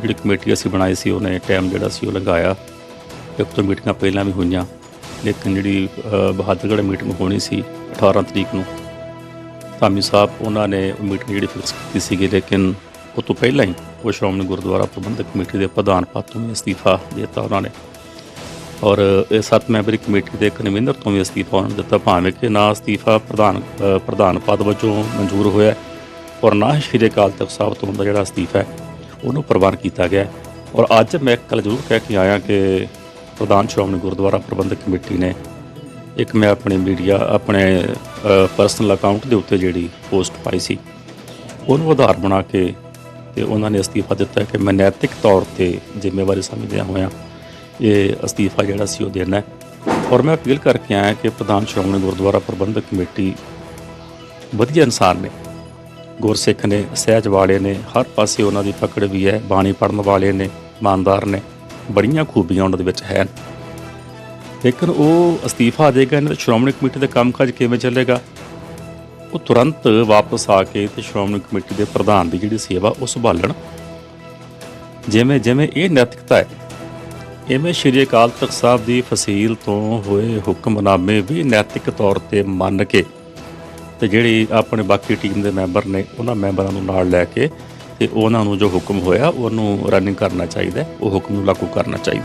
ਜਿਹੜੀ ਕਮੇਟੀ ਅਸੀਂ ਬਣਾਈ ਸੀ, ਉਹਨੇ ਟਾਈਮ ਜਿਹੜਾ ਸੀ, ਉਹ ਲੰਘਾਇਆ। ਇੱਕ ਤੋਂ ਮੀਟਿੰਗਾਂ ਪਹਿਲਾਂ ਵੀ ਹੋਈਆਂ। ਲੇਕਿਨ ਜਿਹੜੀ ਬਹਾਦਰਗੜ੍ਹ ਮੀਟਿੰਗ ਹੋਣੀ ਸੀ 18 ਤਰੀਕ ਨੂੰ, ਧਾਮੀ ਸਾਹਿਬ ਉਹਨਾਂ ਨੇ ਮੀਟਿੰਗ ਜਿਹੜੀ ਫਿਕਸ ਕੀਤੀ ਸੀਗੀ, ਲੇਕਿਨ ਉਹ ਤੋਂ ਪਹਿਲਾਂ ਹੀ ਉਹ ਸ਼੍ਰੋਮਣੀ ਗੁਰਦੁਆਰਾ ਪ੍ਰਬੰਧਕ ਕਮੇਟੀ ਦੇ ਪ੍ਰਧਾਨ ਪਦ ਤੋਂ ਵੀ ਅਸਤੀਫਾ ਦਿੱਤਾ ਉਹਨਾਂ ਨੇ। ਔਰ ਇਹ ਸੱਤ ਮੈਂਬਰੀ ਕਮੇਟੀ ਦੇ ਕਨਵੀਨਰ ਤੋਂ ਵੀ ਅਸਤੀਫਾ ਉਹਨਾਂ ਨੇ ਦਿੱਤਾ, ਭਾਵੇਂ ਕਿ ਨਾ ਅਸਤੀਫਾ ਪ੍ਰਧਾਨ ਪ੍ਰਧਾਨ ਪਦ ਵਜੋਂ ਮਨਜ਼ੂਰ ਹੋਇਆ ਔਰ ਨਾ ਹੀ ਸ਼੍ਰੀ ਅਕਾਲ ਤਖਤ ਸਾਹਿਬ ਤੋਂ ਦਾ ਜਿਹੜਾ ਅਸਤੀਫਾ ਹੈ, ਉਹਨੂੰ ਪ੍ਰਵਾਨ ਕੀਤਾ ਗਿਆ ਔਰ ਅੱਜ ਮੈਂ ਕੱਲ ਜ਼ਰੂਰ ਕਹਿ ਕੇ ਆਇਆ ਕਿ ਪ੍ਰਧਾਨ ਸ਼੍ਰੋਮਣੀ ਗੁਰਦੁਆਰਾ ਪ੍ਰਬੰਧਕ ਕਮੇਟੀ ਨੇ ਇੱਕ ਮੈਂ ਆਪਣੇ ਮੀਡੀਆ, ਆਪਣੇ ਪਰਸਨਲ ਅਕਾਊਂਟ ਦੇ ਉੱਤੇ ਜਿਹੜੀ ਪੋਸਟ ਪਾਈ ਸੀ, ਉਹਨੂੰ ਆਧਾਰ ਬਣਾ ਕੇ ਤੇ ਉਹਨਾਂ ਨੇ ਅਸਤੀਫਾ ਦਿੱਤਾ ਕਿ ਮੈਂ ਨੈਤਿਕ ਤੌਰ ਤੇ ਜ਼ਿੰਮੇਵਾਰੀ ਸਮਝਦਿਆਂ ਹੋਇਆਂ ਇਹ ਅਸਤੀਫਾ ਜਿਹੜਾ ਸੀ ਉਹ ਦੇਣਾ ਔਰ ਮੈਂ ਅਪੀਲ ਕਰਕੇ ਆਇਆ ਕਿ ਪ੍ਰਧਾਨ ਸ਼੍ਰੋਮਣੀ ਗੁਰਦੁਆਰਾ ਪ੍ਰਬੰਧਕ ਕਮੇਟੀ ਵਧੀਆ ਇਨਸਾਨ ਨੇ, ਗੁਰਸਿੱਖ ਨੇ, ਸਹਿਜ ਵਾਲੇ ਨੇ, ਹਰ ਪਾਸੇ ਉਹਨਾਂ ਦੀ ਪਕੜ ਵੀ ਹੈ, ਬਾਣੀ ਪੜਨ ਵਾਲੇ ਨੇ, ਇਮਾਨਦਾਰ ਨੇ। ਬੜੀਆਂ ਖੂਬੀਆਂ ਉਹਨਾਂ ਦੇ ਵਿੱਚ ਹੈ। ਲੇਕਿਨ ਉਹ ਅਸਤੀਫਾ ਦੇਗਾ ਇਹਨਾਂ ਦੇ ਸ਼੍ਰੋਮਣੀ ਕਮੇਟੀ ਦੇ ਕੰਮਕਾਜ ਕਿਵੇਂ ਚੱਲੇਗਾ? ਉਹ ਤੁਰੰਤ ਵਾਪਸ ਆ ਕੇ ਤੇ ਸ਼੍ਰੋਮਣੀ ਕਮੇਟੀ ਦੇ ਪ੍ਰਧਾਨ ਦੀ ਜਿਹੜੀ ਸੇਵਾ, ਉਹ ਸੰਭਾਲਣ। ਜਿਵੇਂ ਜਿਵੇਂ ਇਹ ਨੈਤਿਕਤਾ ਹੈ, ਇਵੇਂ ਸ਼੍ਰੀ ਅਕਾਲ ਤਖਤ ਸਾਹਿਬ ਦੀ ਫਸੀਲ ਤੋਂ ਹੋਏ ਹੁਕਮਨਾਮੇ ਵੀ ਨੈਤਿਕ ਤੌਰ ਤੇ ਮੰਨ ਕੇ ਤੇ ਜਿਹੜੀ ਆਪਣੇ ਬਾਕੀ ਟੀਮ ਦੇ ਮੈਂਬਰ ਨੇ, ਉਹਨਾਂ ਮੈਂਬਰਾਂ ਨੂੰ ਨਾਲ ਲੈ ਕੇ ਤੇ ਉਹਨਾਂ ਨੂੰ ਜੋ ਹੁਕਮ ਹੋਇਆ, ਉਹਨੂੰ ਰਨਿੰਗ ਕਰਨਾ ਚਾਹੀਦਾ ਉਹ ਹੁਕਮ ਨੂੰ ਲਾਗੂ ਕਰਨਾ ਚਾਹੀਦਾ